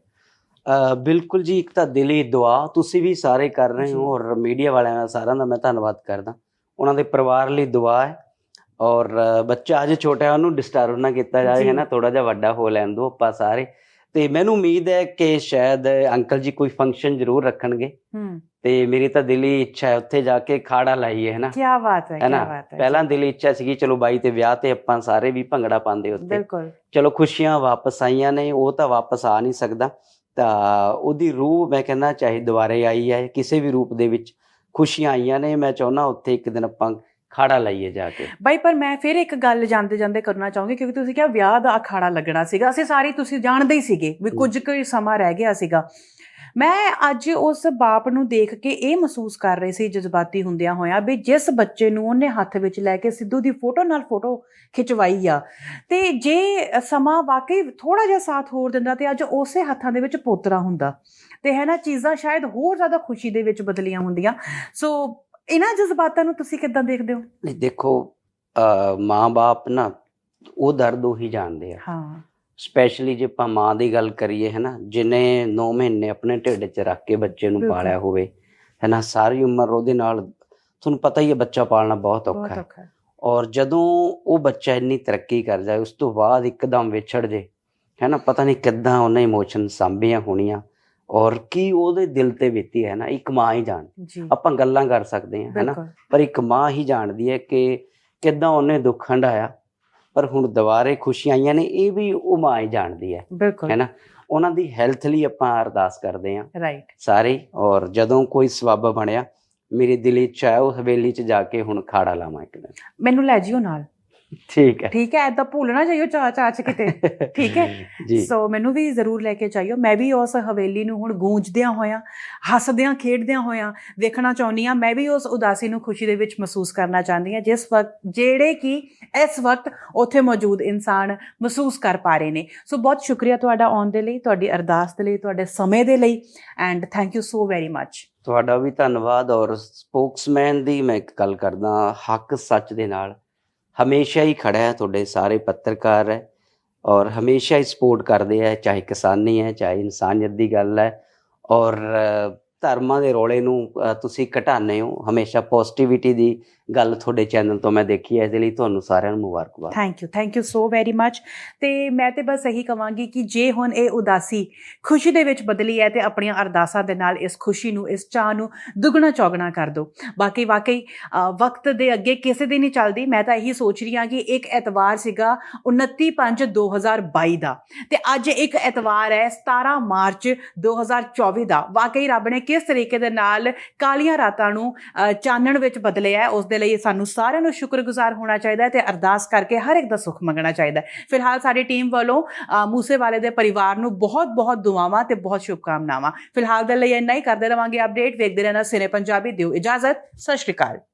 ਬਿਲਕੁਲ ਜੀ ਇੱਕ ਤਾਂ ਦਿਲੀ ਦੁਆ ਤੁਸੀਂ ਵੀ ਸਾਰੇ ਕਰ ਰਹੇ। ਹੋ ਔਰ ਮੀਡੀਆ ਵਾਲਿਆਂ ਦਾ ਸਾਰਿਆਂ ਦਾ ਮੈਂ ਧੰਨਵਾਦ ਕਰਦਾ। ਉਹਨਾਂ ਦੇ ਪਰਿਵਾਰ ਲਈ ਦੁਆ ਹੈ ਔਰ ਬੱਚਾ ਅਜੇ ਛੋਟਾ ਹੈ ਉਹਨੂੰ ਡਿਸਟਰਬ ਨਾ ਕੀਤਾ ਜਾਏ। ਹੈ ਨਾ ਥੋੜਾ ਜਿਹਾ ਵੱਡਾ ਹੋ ਲੈਣ ਦਿਓ ਆਪਾਂ ਸਾਰੇ। ਤੇ ਮੈਨੂੰ ਉਮੀਦ ਹੈ ਕਿ ਸ਼ਾਇਦ ਅੰਕਲ ਜੀ ਕੋਈ ਫੰਕਸ਼ਨ ਜ਼ਰੂਰ ਰੱਖਣਗੇ। ਹੂੰ। ਤੇ ਮੇਰੀ ਤਾਂ ਦਿਲੀ ਇੱਛਾ ਹੈ ਉੱਥੇ ਜਾ ਕੇ ਖਾੜਾ ਲਾਈਏ ਹੈ ਨਾ? ਕੀ ਬਾਤ ਹੈ ਕੀ ਬਾਤ ਹੈ। ਪਹਿਲਾਂ ਦਿਲੀ ਇੱਛਾ ਸੀਗੀ ਚਲੋ ਬਾਈ ਤੇ ਵਿਆਹ ਤੇ ਆਪਾਂ ਸਾਰੇ ਵੀ ਭੰਗੜਾ ਪਾਉਂਦੇ ਉੱਤੇ ਬਿਲਕੁਲ। ਚਲੋ ਖੁਸ਼ੀਆਂ ਵਾਪਸ ਆਈਆਂ ਨੇ ਉਹ ਤਾਂ ਵਾਪਸ ਆ ਨਹੀਂ ਸਕਦਾ। ਤਾਂ ਉਹਦੀ ਰੂਹ ਮੈਂ ਕਹਿੰਦਾ ਚਾਹੇ ਦੁਬਾਰੇ ਆਈ ਹੈ ਕਿਸੇ ਵੀ ਰੂਪ ਦੇ ਵਿੱਚ ਖੁਸ਼ੀਆਂ ਆਈਆਂ ਨੇ ਮੈਂ ਚਾਹੁੰਦਾ ਉੱਥੇ ਇੱਕ ਦਿਨ ਆਪਾਂ ਖਾੜਾ ਲਾਈਏ ਜਾ ਕੇ। ਬਾਈ ਪਰ ਮੈਂ ਫਿਰ ਇੱਕ ਗੱਲ ਜਾਂਦੇ ਜਾਂਦੇ ਕਰਨਾ ਚਾਹੂੰਗੀ ਕਿਉਂਕਿ ਤੁਸੀਂ ਕਿਹਾ ਵਿਆਹ ਦਾ ਅਖਾੜਾ ਲੱਗਣਾ ਸੀਗਾ। ਅਸੀਂ ਸਾਰੇ ਤੁਸੀਂ ਜਾਣਦੇ ਹੀ ਸੀਗੇ ਵੀ ਕੁਝ ਕੁ ਸਮਾਂ ਰਹਿ ਗਿਆ ਸੀਗਾ। ਮੈਂ ਅੱਜ ਉਸ ਬਾਪ ਨੂੰ ਦੇਖ ਕੇ ਇਹ ਮਹਿਸੂਸ ਕਰ ਰਹੀ ਸੀ ਜਜ਼ਬਾਤੀ ਹੁੰਦਿਆਂ ਹੋਇਆਂ ਵੀ ਜਿਸ ਬੱਚੇ ਨੂੰ ਉਹਨੇ ਹੱਥ ਵਿੱਚ ਲੈ ਕੇ ਸਿੱਧੂ ਦੀ ਫੋਟੋ ਨਾਲ ਫੋਟੋ ਖਿਚਵਾਈ ਆ ਤੇ ਜੇ ਸਮਾਂ ਵਾਕਈ ਥੋੜਾ ਜਿਹਾ ਸਾਥ ਹੋਰ ਦਿੰਦਾ ਤੇ ਅੱਜ ਉਸੇ ਹੱਥਾਂ ਦੇ ਵਿੱਚ ਪੋਤਰਾ ਹੁੰਦਾ ਤੇ ਹੈ ਨਾ ਚੀਜ਼ਾਂ ਸ਼ਾਇਦ ਹੋਰ ਜ਼ਿਆਦਾ ਖੁਸ਼ੀ ਦੇ ਵਿੱਚ ਬਦਲੀਆਂ ਹੁੰਦੀਆਂ। ਸੋ ਇਹਨਾਂ ਜਜ਼ਬਾਤਾਂ ਨੂੰ ਤੁਸੀਂ ਕਿੱਦਾਂ ਦੇਖਦੇ ਹੋ? ਨਹੀਂ ਦੇਖੋ ਮਾਂ-ਬਾਪ ਨਾ ਉਹ ਦਰਦ ਉਹੀ ਜਾਣਦੇ ਆ। ਹਾਂ। ਸਪੈਸ਼ਲੀ ਜੇ ਆਪਾਂ ਮਾਂ ਦੀ ਗੱਲ ਕਰੀਏ ਹੈ ਨਾ ਜਿਨੇ 9 ਮਹੀਨੇ ਆਪਣੇ ਢਿੱਡ 'ਚ ਰੱਖ ਕੇ ਬੱਚੇ ਨੂੰ। ਪਾਲਿਆ ਹੋਵੇ ਹੈ ਨਾ ਸਾਰੀ ਉਮਰ ਉਹਦੇ ਨਾਲ ਤੁਹਾਨੂੰ ਪਤਾ ਹੀ ਹੈ ਬੱਚਾ ਪਾਲਣਾ ਬਹੁਤ ਔਖਾ ਹੈ। ਔਰ ਜਦੋਂ ਉਹ ਬੱਚਾ ਇੰਨੀ ਤਰੱਕੀ ਕਰ ਜਾਏ ਉਸ ਤੋਂ ਬਾਅਦ ਇੱਕਦਮ ਵਿਛੜ ਜੇ ਹੈ ਨਾ ਪਤਾ ਨਹੀਂ ਕਿੱਦਾਂ ਉਹਨੇ ਇਮੋਸ਼ਨ ਸਾਂਭੀਆਂ ਹੋਣੀਆਂ ਔਰ ਕੀ ਉਹਦੇ ਦਿਲ ਤੇ ਬੀਤੀ ਹੈ ਨਾ ਇੱਕ ਮਾਂ ਹੀ ਜਾਣ ਜੀ। ਆਪਾਂ ਗੱਲਾਂ ਕਰ ਸਕਦੇ ਹਾਂ ਹੈ ਨਾ ਬਿਲਕੁਲ। ਪਰ ਇੱਕ ਮਾਂ ਹੀ ਜਾਣਦੀ ਹੈ ਕਿ ਕਿੱਦਾਂ ਉਹਨੇ ਦੁੱਖ ਹੰਢਾਇਆ ਪਰ ਹੁਣ ਦੁਬਾਰੇ ਖੁਸ਼ੀਆਂ ਆਈਆਂ ਨੇ ਇਹ ਵੀ ਉਹ ਮਾਂ ਹੀ ਜਾਣਦੀ ਹੈ। ਬਿਲਕੁਲ। ਹੈ ਨਾ? ਉਹਨਾਂ ਦੀ ਹੈਲਥ ਲਈ ਆਪਾਂ ਅਰਦਾਸ ਕਰਦੇ ਹਾਂ। ਰਾਈਟ ਸਾਰੇ। ਔਰ ਜਦੋਂ ਕੋਈ ਸਬੱਬ ਬਣਿਆ ਮੇਰੀ ਦਿਲੀ ਇੱਛਾ ਹੈ ਉਹ ਹਵੇਲੀ 'ਚ ਜਾ ਕੇ ਹੁਣ ਖਾੜਾ ਲਾਵਾਂ ਇੱਕ ਦਿਨ। ਮੈਨੂੰ ਲੈ ਜਿਓ ਨਾਲ। ਠੀਕ ਹੈ। ਠੀਕ ਹੈ ਐਦਾਂ ਭੁੱਲਣਾ ਚਾਹੀਓ ਚਾ ਚਾ ਚ ਕਿਤੇ। ਠੀਕ ਹੈ? ਸੋ ਮੈਨੂੰ ਵੀ ਜ਼ਰੂਰ ਲੈ ਕੇ ਚਾਹੀਓ ਮੈਂ ਵੀ ਉਸ ਹਵੇਲੀ ਨੂੰ ਹੁਣ ਗੂੰਜਦਿਆਂ ਹੋਇਆਂ ਹੱਸਦਿਆਂ ਖੇਡਦਿਆਂ ਹੋਇਆਂ ਵੇਖਣਾ ਚਾਹੁੰਦੀ ਆ ਮੈਂ ਵੀ ਉਸ ਉਦਾਸੀ ਨੂੰ ਖੁਸ਼ੀ ਦੇ ਵਿੱਚ ਮਹਿਸੂਸ ਕਰਨਾ ਚਾਹੁੰਦੀ ਆ ਜਿਸ ਵਕਤ ਜਿਹੜੇ ਕਿ ਇਸ ਵਕਤ ਉੱਥੇ ਮੌਜੂਦ ਇਨਸਾਨ ਮਹਿਸੂਸ ਕਰ ਪਾ ਰਹੇ ਨੇ। ਸੋ ਬਹੁਤ ਸ਼ੁਕਰੀਆ ਤੁਹਾਡਾ ਆਉਣ ਦੇ ਲਈ ਤੁਹਾਡੀ ਅਰਦਾਸ ਦੇ ਲਈ ਤੁਹਾਡੇ ਸਮੇਂ ਦੇ ਲਈ and thank you so very much ਤੁਹਾਡਾ ਵੀ ਧੰਨਵਾਦ ਔਰ ਸਪੋਕਸਮੈਨ ਦੀ ਮੈਂ ਇੱਕ ਗੱਲ ਕਰਦਾ ਹੱਕ ਸੱਚ ਦੇ ਨਾਲ। ਹਮੇਸ਼ਾ ਹੀ ਖੜਾ ਹੈ, ਤੁਹਾਡੇ ਸਾਰੇ ਪੱਤਰਕਾਰ ਹੈ ਔਰ ਹਮੇਸ਼ਾ ਹੀ ਸਪੋਰਟ ਕਰਦੇ ਹੈ, ਚਾਹੇ ਕਿਸਾਨੀ ਹੈ, ਚਾਹੇ ਇਨਸਾਨੀਅਤ ਦੀ ਗੱਲ ਹੈ ਔਰ ਧਰਮਾਂ ਦੇ ਰੋਲੇ ਨੂੰ ਤੁਸੀਂ ਘਟਾਉਂਦੇ ਹੋ, ਹਮੇਸ਼ਾ ਪੋਜ਼ਿਟਿਵਿਟੀ ਦੀ ਗੱਲ ਤੁਹਾਡੇ ਚੈਨਲ ਤੋਂ ਮੈਂ ਦੇਖੀ ਹੈ ਇਸ ਦੇ ਲਈ ਤੁਹਾਨੂੰ ਸਾਰਿਆਂ ਨੂੰ ਮੁਬਾਰਕਬਾਦ। Thank you thank you so very much ਤੇ ਮੈਂ ਤੇ ਬਸ ਇਹੀ ਕਵਾਂਗੀ ਕਿ ਜੇ ਹੁਣ ਇਹ ਉਦਾਸੀ ਖੁਸ਼ੀ ਦੇ ਵਿੱਚ ਬਦਲੀ ਹੈ ਤੇ ਆਪਣੀਆਂ ਅਰਦਾਸਾਂ ਦੇ ਨਾਲ ਇਸ ਖੁਸ਼ੀ ਨੂੰ ਇਸ ਚਾਹ ਨੂੰ ਦੁੱਗਣਾ ਚੌਗਣਾ ਕਰ ਦਿਓ। ਬਾਕੀ ਵਾਕਈ ਵਕਤ ਦੇ ਅੱਗੇ ਕਿਸੇ ਦੀ ਨਹੀਂ ਚੱਲਦੀ। ਮੈਂ ਤਾਂ ਇਹੀ ਸੋਚ ਰਹੀ ਹਾਂ ਕਿ ਇੱਕ ਐਤਵਾਰ ਸੀਗਾ 29/5/2022 ਦਾ ਤੇ ਅੱਜ ਇੱਕ ਐਤਵਾਰ ਹੈ 17 ਮਾਰਚ 2024 ਦਾ। ਵਾਕਈ ਰੱਬ ਨੇ ਕਿਸ ਤਰੀਕੇ ਦੇ ਨਾਲ ਕਾਲੀਆਂ ਰਾਤਾਂ ਨੂੰ ਅ, ਚਾਨਣ ਵਿੱਚ ਬਦਲਿਆ ਹੈ ਉਸ ਦੇ ਲਈ ਸਾਨੂੰ ਸਾਰਿਆਂ ਨੂੰ ਸ਼ੁਕਰਗੁਜ਼ਾਰ ਹੋਣਾ ਚਾਹੀਦਾ ਹੈ ਤੇ ਅਰਦਾਸ ਕਰਕੇ ਹਰ ਇੱਕ ਦਾ ਸੁੱਖ ਮੰਗਣਾ ਚਾਹੀਦਾ ਹੈ। ਫਿਲਹਾਲ ਸਾਡੀ ਟੀਮ ਵੱਲੋਂ ਅ, ਮੂਸੇਵਾਲੇ ਦੇ ਪਰਿਵਾਰ ਨੂੰ ਬਹੁਤ ਬਹੁਤ ਦੁਆਵਾਂ ਤੇ ਬਹੁਤ ਸ਼ੁਭਕਾਮਨਾਵਾਂ। ਫਿਲਹਾਲ ਦੇ ਲਈ ਇੰਨਾ ਹੀ ਕਰਦੇ ਰਵਾਂਗੇ ਅਪਡੇਟ ਵੇਖਦੇ ਰਹਿਣਾ ਸਿਨੇ ਪੰਜਾਬੀ ਦਿਓ ਇਜਾਜ਼ਤ ਸਤਿ ਸ਼੍ਰੀ ਅਕਾਲ।